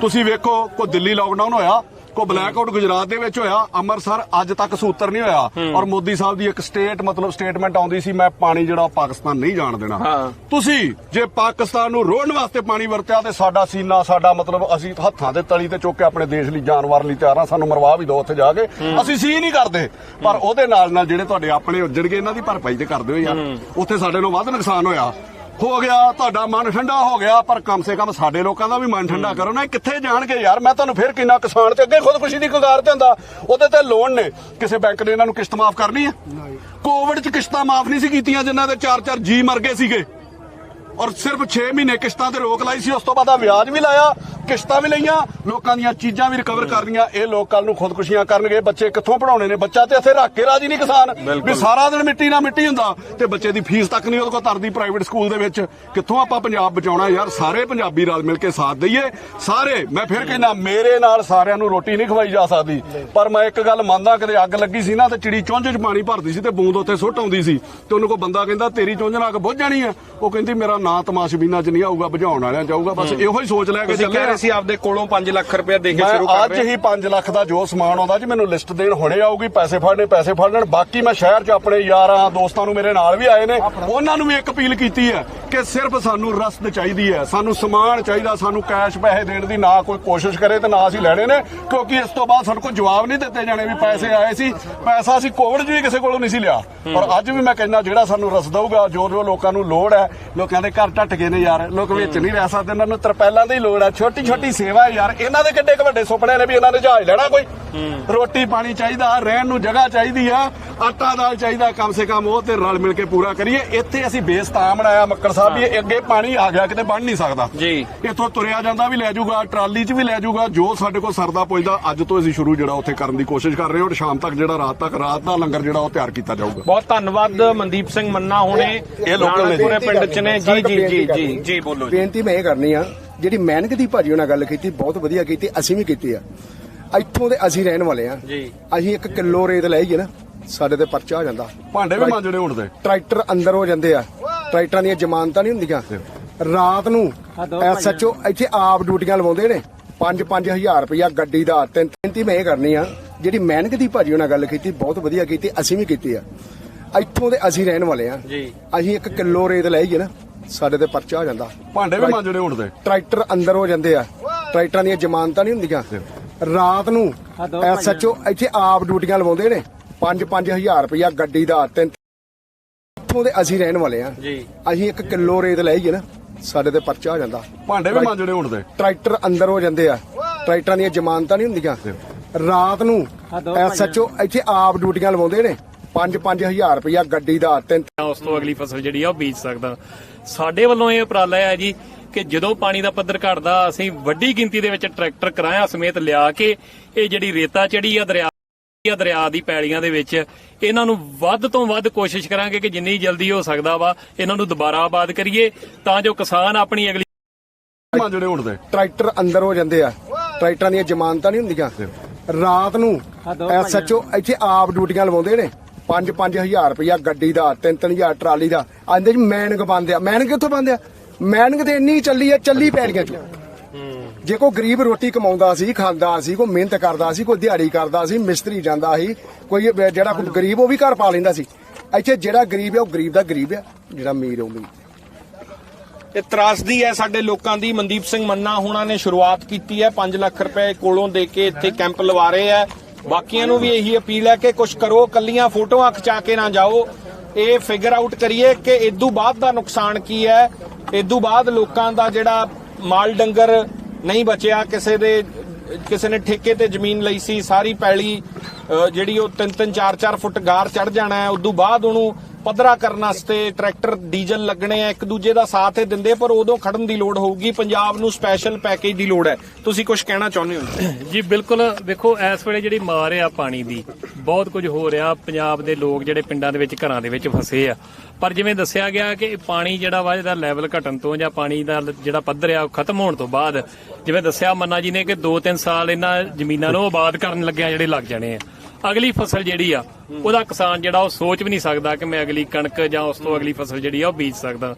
ਤੁਸੀਂ ਵੇਖੋ ਕੋ ਦਿੱਲੀ ਲੋਕਡਾਊਨ ਹੋਇਆ ਕੋ ਬਲੈਕ ਆਊਟ ਗੁਜਰਾਤ ਦੇ ਵਿੱਚ ਹੋਇਆ ਅੰਮ੍ਰਿਤਸਰ ਅੱਜ ਤੱਕ ਸੂਤਰ ਨਹੀਂ ਹੋਇਆ। ਔਰ ਮੋਦੀ ਸਾਹਿਬ ਦੀ ਇੱਕ ਸਟੇਟ ਮਤਲਬ ਸਟੇਟਮੈਂਟ ਆਉਂਦੀ ਸੀ ਮੈਂ ਪਾਣੀ ਜਿਹੜਾ ਪਾਕਿਸਤਾਨ ਨਹੀਂ ਜਾਣ ਦੇਣਾ। ਤੁਸੀਂ ਜੇ ਪਾਕਿਸਤਾਨ ਨੂੰ ਰੋਣ ਵਾਸਤੇ ਪਾਣੀ ਵਰਤਿਆ ਤੇ ਸਾਡਾ ਸੀਨਾ ਸਾਡਾ ਮਤਲਬ ਅਸੀਂ ਹੱਥਾਂ ਦੇ ਤਲੀ ਤੇ ਚੁੱਕ ਕੇ ਆਪਣੇ ਦੇਸ਼ ਲਈ ਜਾਨਵਰ ਲਈ ਤਿਆਰ ਆ ਸਾਨੂੰ ਮਰਵਾ ਵੀ ਦਿਓ ਉੱਥੇ ਜਾ ਕੇ। ਅਸੀਂ ਸੀ ਨਹੀਂ ਕਰਦੇ। ਪਰ ਉਹਦੇ ਨਾਲ ਨਾਲ ਜਿਹੜੇ ਤੁਹਾਡੇ ਆਪਣੇ ਉੱਜੜ ਗਏ ਇਹਨਾਂ ਦੀ ਭਰਪਾਈ ਤੇ ਕਰ ਦਿਓ ਯਾਰ। ਉੱਥੇ ਸਾਡੇ ਨੂੰ ਵੱਧ ਨੁਕਸਾਨ ਹੋਇਆ। ਹੋ ਗਿਆ ਤੁਹਾਡਾ ਮਨ ਠੰਡਾ ਹੋ ਗਿਆ ਪਰ ਕਮ ਸੇ ਕਮ ਸਾਡੇ ਲੋਕਾਂ ਦਾ ਵੀ ਮਨ ਠੰਡਾ ਕਰੋ ਨਾ ਇਹ ਕਿੱਥੇ ਜਾਣਗੇ ਯਾਰ? ਮੈਂ ਤੁਹਾਨੂੰ ਫਿਰ ਕਿੰਨਾ ਕਿਸਾਨ ਤੇ ਅੱਗੇ ਖੁਦਕੁਸ਼ੀ ਦੀ ਕਗਾਰ ਤੇ ਹੁੰਦਾ। ਉਹਦੇ ਤੇ ਲੋਨ ਨੇ। ਕਿਸੇ ਬੈਂਕ ਨੇ ਇਹਨਾਂ ਨੂੰ ਕਿਸ਼ਤ ਮਾਫ ਕਰਨੀ ਹੈ? ਕੋਵਿਡ 'ਚ ਕਿਸ਼ਤਾਂ ਮਾਫ ਨਹੀਂ ਸੀ ਕੀਤੀਆਂ ਜਿਨ੍ਹਾਂ ਦੇ 4-4 ਜੀ ਮਰ ਗਏ ਸੀਗੇ। ਔਰ ਸਿਰਫ 6 ਮਹੀਨੇ ਕਿਸ਼ਤਾਂ ਤੇ ਰੋਕ ਲਾਈ ਸੀ ਉਸ ਤੋਂ ਬਾਅਦ ਆ ਵਿਆਜ ਵੀ ਲਾਇਆ ਕਿਸ਼ਤਾਂ ਵੀ ਲਈਆਂ ਲੋਕਾਂ ਦੀਆਂ ਚੀਜ਼ਾਂ ਵੀ ਰਿਕਵਰ ਕਰਨੀਆਂ ਇਹ ਲੋਕ ਕੱਲ ਨੂੰ ਖੁਦਕੁਸ਼ੀਆਂ ਕਰਨਗੇ ਬੱਚੇ ਕਿੱਥੋਂ ਪੜਾਉਣੇ ਨੇ? ਬੱਚਾ ਤੇ ਇੱਥੇ ਰੱਖ ਕੇ ਰਾਜੀ ਨਹੀਂ ਕਿਸਾਨ। ਵੀ ਸਾਰਾ ਦਿਨ ਮਿੱਟੀ ਨਾਲ ਮਿੱਟੀ ਹੁੰਦਾ ਤੇ ਬੱਚੇ ਦੀ ਫੀਸ ਤੱਕ ਨਹੀਂ ਉਹਦੇ ਕੋਲ ਤਰਦੀ ਪ੍ਰਾਈਵੇਟ ਸਕੂਲ ਦੇ ਵਿੱਚ। ਕਿੱਥੋਂ ਆਪਾਂ ਪੰਜਾਬ ਬਚਾਉਣਾ ਯਾਰ? ਸਾਰੇ ਪੰਜਾਬੀ ਰਲ ਮਿਲ ਕੇ ਸਾਥ ਦਈਏ। ਸਾਰੇ ਮੈਂ ਫਿਰ ਕਹਿੰਦਾ ਮੇਰੇ ਨਾਲ ਸਾਰਿਆਂ ਨੂੰ ਰੋਟੀ ਨਹੀਂ ਖਵਾਈ ਜਾ ਸਕਦੀ। ਪਰ ਮੈਂ ਇੱਕ ਗੱਲ ਮੰਨਦਾ ਕਿਤੇ ਅੱਗ ਲੱਗੀ ਸੀ ਨਾ ਤੇ ਚਿੜੀ ਚੁੰਝ 'ਚ ਪਾਣੀ ਭਰਦੀ ਸੀ ਤੇ ਬੂੰਦ ਉੱਥੇ ਸੁੱਟ ਆਉਂਦੀ ਸੀ। ਤੇ ਉਹਨੂੰ ਕੋਈ ਬੰਦਾ ਕਹਿੰਦਾ ਤੇਰੀ ਚੁੰਝ ਨਾਲ ਅੱਗ ਬੁੱਝ ਜਾਣੀ ਹੈ। ਉਹ ਕਹਿੰਦੀ ਮੇਰਾ ਨਾਂ ਤਮਾਸ਼ਬੀਨਾ 'ਚ ਨਹੀਂ ਆਊਗਾ ਬੁਝਾਉਣ ਵਾਲਿਆਂ 'ਚ ਆਊਗਾ ਬਸ ਇਹੋ ਹੀ ਸੋਚ ਲੈ ਕੇ ਤੁਸੀਂ ਕਹਿ ਰਹੇ ਸੀ ਆਪਦੇ ਕੋਲੋਂ 5 ਲੱਖ ਰੁਪਏ ਦੇ ਕੇ ਸ਼ੁਰੂ ਕਰ ਅੱਜ ਰਹੇ। ਹੀ 5 ਲੱਖ ਦਾ ਜੋ ਸਮਾਨ ਆਉਂਦਾ ਜੀ ਮੈਨੂੰ ਲਿਸਟ ਦੇਣ ਹੁਣੇ ਆਊਗੀ ਪੈਸੇ ਫੜਨੇ ਪੈਸੇ ਫੜਨ ਬਾਕੀ ਮੈਂ ਸ਼ਹਿਰ 'ਚ ਆਪਣੇ ਯਾਰਾਂ ਦੋਸਤਾਂ ਨੂੰ ਮੇਰੇ ਨਾਲ ਵੀ ਆਏ ਨੇ ਉਹਨਾਂ ਨੂੰ ਵੀ ਇੱਕ ਅਪੀਲ ਕੀਤੀ ਹੈ ਕਿ ਸਿਰਫ ਸਾਨੂੰ ਰਸਦ ਚਾਹੀਦੀ ਹੈ ਸਾਨੂੰ ਸਮਾਨ ਚਾਹੀਦਾ ਸਾਨੂੰ ਕੈਸ਼ ਪੈਸੇ ਦੇਣ ਦੀ ਨਾ ਕੋਈ ਕੋਸ਼ਿਸ਼ ਕਰੇ ਤੇ ਨਾ ਅਸੀਂ ਲੈਣੇ ਨੇ ਕਿਉਂਕਿ ਇਸ ਤੋਂ ਬਾਅਦ ਸਾਨੂੰ ਕੋਈ ਜਵਾਬ ਨਹੀਂ ਦਿੱਤੇ ਜਾਣੇ ਵੀ ਪੈਸੇ ਆਏ ਸੀ ਪੈਸਾ ਅਸੀਂ ਕੋਵਿਡ 'ਚ ਵੀ ਕਿਸੇ ਕੋਲੋਂ ਨਹੀਂ ਸੀ ਲਿਆ। ਪਰ ਅੱਜ ਵੀ ਮੈਂ ਕਹਿੰਦਾ ਜਿਹੜਾ ਸਾਨੂੰ ਰਸਦ ਦਊਗਾ ਜੋ ਜੋ ਲੋਕਾਂ ਨੂੰ ਲੋੜ ਹੈ ਲੋਕਾਂ ਦੇ ਘਰ ਟੱਟ ਗਏ ਨੇ ਯਾਰ ਲੋਕ ਵਿੱਚ ਨਹੀਂ ਰਹਿ ਸਕਦੇ ਇਹਨਾਂ ਨੂੰ ਤਰਪੈਲਾਂ ਦੀ ਲੋੜ ਹੈ ਛੋਟੀ ਛੋਟੀ ਸੇਵਾ ਹੈ ਯਾਰ ਇਹਨਾਂ ਦੇ ਕਿੱਡੇ ਕੁ ਵੱਡੇ ਸੁਪਨੇ ਨੇ ਵੀ ਇਹਨਾਂ ਨੇ ਜਹਾਜ਼ ਲੈਣਾ ਕੋਈ। ਰੋਟੀ ਪਾਣੀ ਚਾਹੀਦਾ ਰਹਿਣ ਨੂੰ ਜਗ੍ਹਾ ਚਾਹੀਦੀ ਆ ਆਟਾ ਦਾਲ ਚਾਹੀਦਾ ਕਮ ਸੇ ਕਮ ਉਹ ਤੇ ਰਲ ਮਿਲ ਕੇ ਪੂਰਾ ਕਰੀਏ ਇੱਥੇ ਅਸੀਂ ਬੇਸ ਤਾਂ ਬਣਾਇਆ ਮੱਕੜ ਸਾਹਿਬ ਵੀ ਇਹ ਅੱਗੇ ਪਾਣੀ ਆ ਗਿਆ ਕਿਤੇ ਬਣ ਨਹੀਂ ਸਕਦਾ। ਜੀ। ਇੱਥੋਂ ਤੁਰਿਆ ਜਾਂਦਾ ਵੀ ਲੈ ਜਾਊਗਾ ਟਰਾਲੀ 'ਚ ਵੀ ਲੈ ਜਾਊਗਾ ਜੋ ਸਾਡੇ ਕੋਲ ਸਰਦਾ ਪੁੱਜਦਾ ਅੱਜ ਤੋਂ ਅਸੀਂ ਸ਼ੁਰੂ ਜਿਹੜਾ ਉੱਥੇ ਕਰਨ ਦੀ ਕੋਸ਼ਿਸ਼ ਕਰ ਰਹੇ ਹਾਂ ਔਰ ਸ਼ਾਮ ਤੱਕ ਜਿਹੜਾ ਰਾਤ ਤੱਕ ਰਾਤ ਦਾ ਲੰਗਰ ਜਿਹੜਾ ਉਹ ਤਿਆਰ ਕੀਤਾ ਜਾਊਗਾ। ਬਹੁਤ ਧੰਨਵਾਦ ਮਨਦੀਪ ਸਿੰਘ ਮੰਨਾ ਹੋਣੇ ਇਹ ਲੋਕਲ ਨੇ। ਨਾਨਕਪੁਰੇ ਪਿੰਡ ਚ ਨੇ। ਜੀ ਜੀ ਜੀ ਜੀ ਜੀ ਬੋਲੋ ਜੀ। ਬੇਨਤੀ ਮੈਂ ਇਹ ਕਰਨੀ ਆ ਜਿਹੜੀ ਮਿਹਨਤ ਦੀ ਭਾਜੀ ਉਹਨਾਂ ਗੱਲ ਕੀਤੀ ਬਹੁਤ ਵਧੀਆ ਕੀਤੀ ਅਸੀਂ ਵੀ ਕੀਤੀ ਆ। ਇੱਥੋਂ ਦੇ ਅਸੀਂ ਰਹਿਣ ਵਾਲੇ ਆ। ਜੀ। ਅਸੀਂ ਇੱਕ ਕਿਲੋ ਰੇਤ ਲਈਏ ਨਾ ਸਾਡੇ ਤੇ ਪਰਚਾ ਹੋ ਜਾਂਦਾ। ਭਾਂਡੇ ਵੀ ਮਾਂਜਣੇ ਤੇ। ਟਰੈਕਟਰ ਅੰਦਰ ਹੋ ਜਾਂਦੇ ਆ। ਟਰੈਕਟਰਾਂ ਦੀਆਂ ਜ਼ਮਾਨਤਾਂ ਨਹੀਂ ਹੁੰਦੀਆਂ। ਰਾਤ ਨੂੰ ਐਸਐਚਓ ਇੱਥੇ ਆਪ ਡਿਊਟੀਆਂ ਲਵਾਉਂਦੇ ਨੇ। 5-5000 ਰੁਪਇਆ ਗੱਡੀ ਦਾ ਤਿੰਨ ਬੇਨਤੀ ਮੈਂ ਇਹ ਕਰਨੀ ਆ। ਜਿਹੜੀ ਮਿਹਨਤ ਦੀ ਭਾਜੀ ਉਹਨਾਂ ਗੱਲ ਕੀਤੀ ਬਹੁਤ ਵਧੀਆ ਕੀਤੀ ਅਸੀਂ ਵੀ ਕੀਤੀ ਆ। ਇੱਥੋਂ ਦੇ ਅਸੀਂ ਰਹਿਣ ਵਾਲੇ ਆ। ਜੀ। ਅਸੀਂ ਇੱਕ ਕਿਲੋ ਰੇਤ ਲਈਏ ਨਾ ਸਾਡੇ ਤੇ ਪਰਚਾ ਹੋ ਜਾਂਦਾ। ਭਾਂਡੇ ਵੀ ਮਾਂਜਣੇ ਤੇ। ਟਰੈਕਟਰ ਅੰਦਰ ਹੋ ਜਾਂਦੇ ਆ। ਟਰੈਕਟਰਾਂ ਦੀਆਂ ਜ਼ਮਾਨਤਾਂ ਨਹੀਂ ਹੁੰਦੀਆਂ। ਰਾਤ ਨੂੰ ਐਸਐਚਓ ਇੱਥੇ ਆਪ ਡਿਊਟੀਆਂ ਲਵਾਉਂਦੇ ਨੇ। 5-5000 ਰੁਪਇਆ ਗੱਡੀ ਦਾ ਤਿੰਨ ਇੱਥੋਂ ਦੇ ਅਸੀਂ ਰਹਿਣ ਵਾਲੇ ਆ ਜੀ। ਅਸੀਂ ਇੱਕ ਕਿਲੋ ਰੇਤ ਲਈਏ ਨਾ ਸਾਡੇ ਤੇ ਪਰਚਾ ਹੋ ਜਾਂਦਾ। ਭਾਂਡੇ ਵੀ ਮਾਂਜਣੇ ਹੁਣ ਤੇ। ਟਰੈਕਟਰ ਅੰਦਰ ਹੋ ਜਾਂਦੇ ਆ। ਟਰੈਕਟਰਾਂ ਦੀਆਂ ਜ਼ਮਾਨਤਾਂ ਨਹੀਂ ਹੁੰਦੀਆਂ। ਰਾਤ ਨੂੰ ਐਸਐਚਓ ਇੱਥੇ ਆਪ ਡਿਊਟੀਆਂ ਲਵਾਉਂਦੇ ਨੇ। 5-5000 ਰੁਪਇਆ ਗੱਡੀ ਦਾ ਤਿੰਨ ਉਸ ਤੋਂ ਅਗਲੀ ਫਸਲ ਜਿਹੜੀ ਆ ਉਹ ਬੀਜ ਸਕਦਾ। ਸਾਡੇ ਵੱਲੋਂ ਇਹ ਉਪਰਾਲਾ ਹੈ ਜੀ ਕਿ ਜਦੋਂ ਪਾਣੀ ਦਾ ਪੱਧਰ ਘਟਦਾ ਅਸੀਂ ਵੱਡੀ ਗਿਣਤੀ ਦੇ ਵਿੱਚ ਟਰੈਕਟਰ ਕਿਰਾਇਆ ਸਮੇਤ ਲਿਆ ਕੇ ਇਹ ਜਿਹੜੀ ਰੇਤਾ ਚੜੀ ਆ ਦਰਿਆ ਆ ਦਰਿਆ ਦੀ ਪੈਲੀਆਂ ਦੇ ਵਿੱਚ। ਇਹਨਾਂ ਨੂੰ ਵੱਧ ਤੋਂ ਵੱਧ ਕੋਸ਼ਿਸ਼ ਕਰਾਂਗੇ ਕਿ ਜਿੰਨੀ ਜਲਦੀ ਹੋ ਸਕਦਾ ਵਾ ਇਹਨਾਂ ਨੂੰ ਦੁਬਾਰਾ ਆਬਾਦ ਕਰੀਏ ਤਾਂ ਜੋ ਕਿਸਾਨ ਆਪਣੀ ਅਗਲੀ ਮਾਂਜਣੇ ਹੁਣ ਤੇ ਟਰੈਕਟਰ ਅੰਦਰ ਹੋ ਜਾਂਦੇ ਆ। ਟਰੈਕਟਰਾਂ ਦੀਆਂ ਜ਼ਮਾਨਤਾਂ ਨਹੀਂ ਹੁੰਦੀਆਂ। ਰਾਤ ਨੂੰ ਐਸਐਚਓ ਇੱਥੇ ਆਪ ਡਿਊਟੀਆਂ ਲਵਾਉਂਦੇ ਨੇ। 5-5000 ਰੁਪਇਆ ਗੱਡੀ ਦਾ 3-3000 ਟਰਾਲੀ ਦਾ। ਆਂਦੇ ਜੀ ਮੈਨਗ ਬੰਦੇ ਆ। ਮੈਨਗ ਕਿੱਥੋਂ ਬੰਦੇ ਆ? ਮੈਨਗ ਤੇ ਇੰਨੀ ਚੱਲੀ ਆ ਚੱਲੀ ਪੈੜੀਆਂ ਚ। ਜੇ ਕੋਈ ਗਰੀਬ ਰੋਟੀ ਕਮਾਉਂਦਾ ਸੀ, ਖਾਂਦਾ ਸੀ, ਕੋਈ ਮਿਹਨਤ ਕਰਦਾ ਸੀ, ਕੋਈ ਦਿਹਾੜੀ ਕਰਦਾ ਸੀ, ਮਿਸਤਰੀ ਜਾਂਦਾ ਸੀ, ਕੋਈ ਜਿਹੜਾ ਕੋਈ ਗਰੀਬ ਉਹ ਵੀ ਘਰ ਪਾ ਲੈਂਦਾ ਸੀ। ਇੱਥੇ ਜਿਹੜਾ ਗਰੀਬ ਆ ਉਹ ਗਰੀਬ ਦਾ ਗਰੀਬ ਆ ਜਿਹੜਾ ਅਮੀਰ ਉਹ ਅਮੀਰ। ਇਹ ਤਰਾਸਦੀ ਹੈ ਸਾਡੇ ਲੋਕਾਂ ਦੀ, ਮਨਦੀਪ ਸਿੰਘ ਮੰਨਾ ਹੁਣਾਂ ਨੇ ਸ਼ੁਰੂਆਤ ਕੀਤੀ ਹੈ 5 ਲੱਖ ਰੁਪਏ ਕੋਲੋਂ ਦੇ ਕੇ ਇੱਥੇ ਕੈਂਪ ਲਵਾ ਰਹੇ ਹੈ। ਬਾਕੀਆਂ ਨੂੰ ਵੀ ਇਹੀ ਅਪੀਲ ਹੈ ਕਿ ਕੁਝ ਕਰੋ ਕੱਲੀਆਂ ਫੋਟੋਆਂ ਖਿਚਾ ਕੇ ਨਾ ਜਾਓ। ਇਹ ਫਿਗਰ ਆਊਟ ਕਰੀਏ ਕਿ ਇਦੋਂ ਬਾਅਦ ਦਾ ਨੁਕਸਾਨ ਕੀ ਹੈ ਇਦੋਂ ਬਾਅਦ ਲੋਕਾਂ ਦਾ ਜਿਹੜਾ ਮਾਲ ਡੰਗਰ ਨਹੀਂ ਬਚਿਆ, ਕਿਸੇ ਦੇ, ਕਿਸੇ ਨੇ ਠੇਕੇ ਤੇ ਜ਼ਮੀਨ ਲਈ ਸੀ, ਸਾਰੀ ਪੈਲੀ ਜਿਹੜੀ ਉਹ 3-3 4-4 ਫੁੱਟ ਗਾਰ ਚੜ ਜਾਣਾ ਹੈ, ਉਦੋਂ ਬਾਅਦ ਉਹਨੂੰ ਪੱਧਰਾ ਕਰਨ ਵਾਸਤੇ ਟਰੈਕਟਰ, ਡੀਜ਼ਲ ਲੱਗਣੇ ਆ, ਇੱਕ ਦੂਜੇ ਦਾ ਸਾਥ ਹੀ ਦਿੰਦੇ ਪਰ ਉਦੋਂ ਖੜਨ ਦੀ ਲੋੜ ਹੋਊਗੀ, ਪੰਜਾਬ ਨੂੰ ਸਪੈਸ਼ਲ ਪੈਕੇਜ ਦੀ ਲੋੜ ਹੈ। ਤੁਸੀਂ ਕੁਝ ਕਹਿਣਾ ਚਾਹੁੰਦੇ ਹੋ? ਜੀ, ਬਿਲਕੁਲ। ਵੇਖੋ, ਇਸ ਵੇਲੇ ਜਿਹੜੀ ਮਾਰ ਆ ਪਾਣੀ ਦੀ, ਬਹੁਤ ਕੁਝ ਹੋ ਰਿਹਾ। ਪੰਜਾਬ ਦੇ ਲੋਕ ਜਿਹੜੇ ਪਿੰਡਾਂ ਦੇ ਵਿੱਚ, ਘਰਾਂ ਦੇ ਵਿੱਚ ਫਸੇ ਆ। ਪਰ ਜਿਵੇਂ ਦੱਸਿਆ ਗਿਆ ਕਿ ਪਾਣੀ ਜਿਹੜਾ ਵਾ, ਇਹਦਾ ਲੈਵਲ ਘਟਣ ਤੋਂ ਜਾਂ ਪਾਣੀ ਦਾ ਜਿਹੜਾ ਪੱਧਰ ਆ, ਉਹ ਖਤਮ ਹੋਣ ਤੋਂ ਬਾਅਦ, ਜਿਵੇਂ ਦੱਸਿਆ ਮੰਨਾ ਜੀ ਨੇ ਕਿ 2-3 ਸਾਲ ਇਹਨਾਂ ਜ਼ਮੀਨਾਂ ਨੂੰ ਆਬਾਦ ਕਰਨ ਲੱਗਿਆ ਜਿਹੜੇ ਲੱਗ ਜਾਣੇ ਆ। ਅਗਲੀ ਫਸਲ ਜਿਹੜੀ ਆ ਉਹਦਾ ਕਿਸਾਨ ਜਿਹੜਾ ਉਹ ਸੋਚ ਵੀ ਨਹੀਂ ਸਕਦਾ ਕਿ ਮੈਂ ਅਗਲੀ ਕਣਕ ਜਾਂ ਉਸ ਤੋਂ ਅਗਲੀ ਫਸਲ ਜਿਹੜੀ ਆ ਉਹ ਬੀਜ ਸਕਦਾ।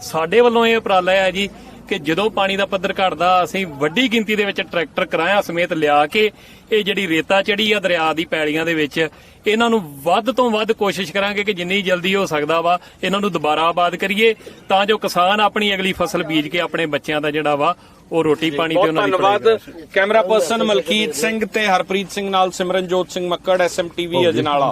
ਸਾਡੇ ਵੱਲੋਂ ਇਹ ਉਪਰਾਲਾ ਹੈ ਜੀ ਕਿ ਜਦੋਂ ਪਾਣੀ ਦਾ ਪੱਧਰ ਘਟਦਾ ਅਸੀਂ ਵੱਡੀ ਗਿਣਤੀ ਦੇ ਵਿੱਚ ਟਰੈਕਟਰ ਕਿਰਾਇਆ ਸਮੇਤ ਲਿਆ ਕੇ ਇਹ ਜਿਹੜੀ ਰੇਤਾ ਚੜੀ ਆ ਦਰਿਆ ਦੀ ਪੈਲੀਆਂ ਦੇ ਵਿੱਚ ਇਹਨਾਂ ਨੂੰ ਵੱਧ ਤੋਂ ਵੱਧ ਕੋਸ਼ਿਸ਼ ਕਰਾਂਗੇ ਕਿ ਜਿੰਨੀ ਜਲਦੀ ਹੋ ਸਕਦਾ ਵਾ ਇਹਨਾਂ ਨੂੰ ਦੁਬਾਰਾ ਆਬਾਦ ਕਰੀਏ ਤਾਂ ਜੋ ਕਿਸਾਨ ਆਪਣੀ ਅਗਲੀ ਫਸਲ ਬੀਜ ਕੇ ਆਪਣੇ ਬੱਚਿਆਂ ਦਾ ਜਿਹੜਾ ਵਾ ਉਹ ਰੋਟੀ ਪਾਣੀ ਤੇ ਉਹਨਾਂ ਦੀ ਧੰਨਵਾਦ ਕੈਮਰਾ ਪਰਸਨ ਮਲਕੀਤ ਸਿੰਘ ਤੇ ਹਰਪ੍ਰੀਤ ਸਿੰਘ ਨਾਲ ਸਿਮਰਨਜੋਤ ਸਿੰਘ ਮੱਕੜ ਐਸਐਮਟੀਵੀ ਅਜਨਾਲਾ।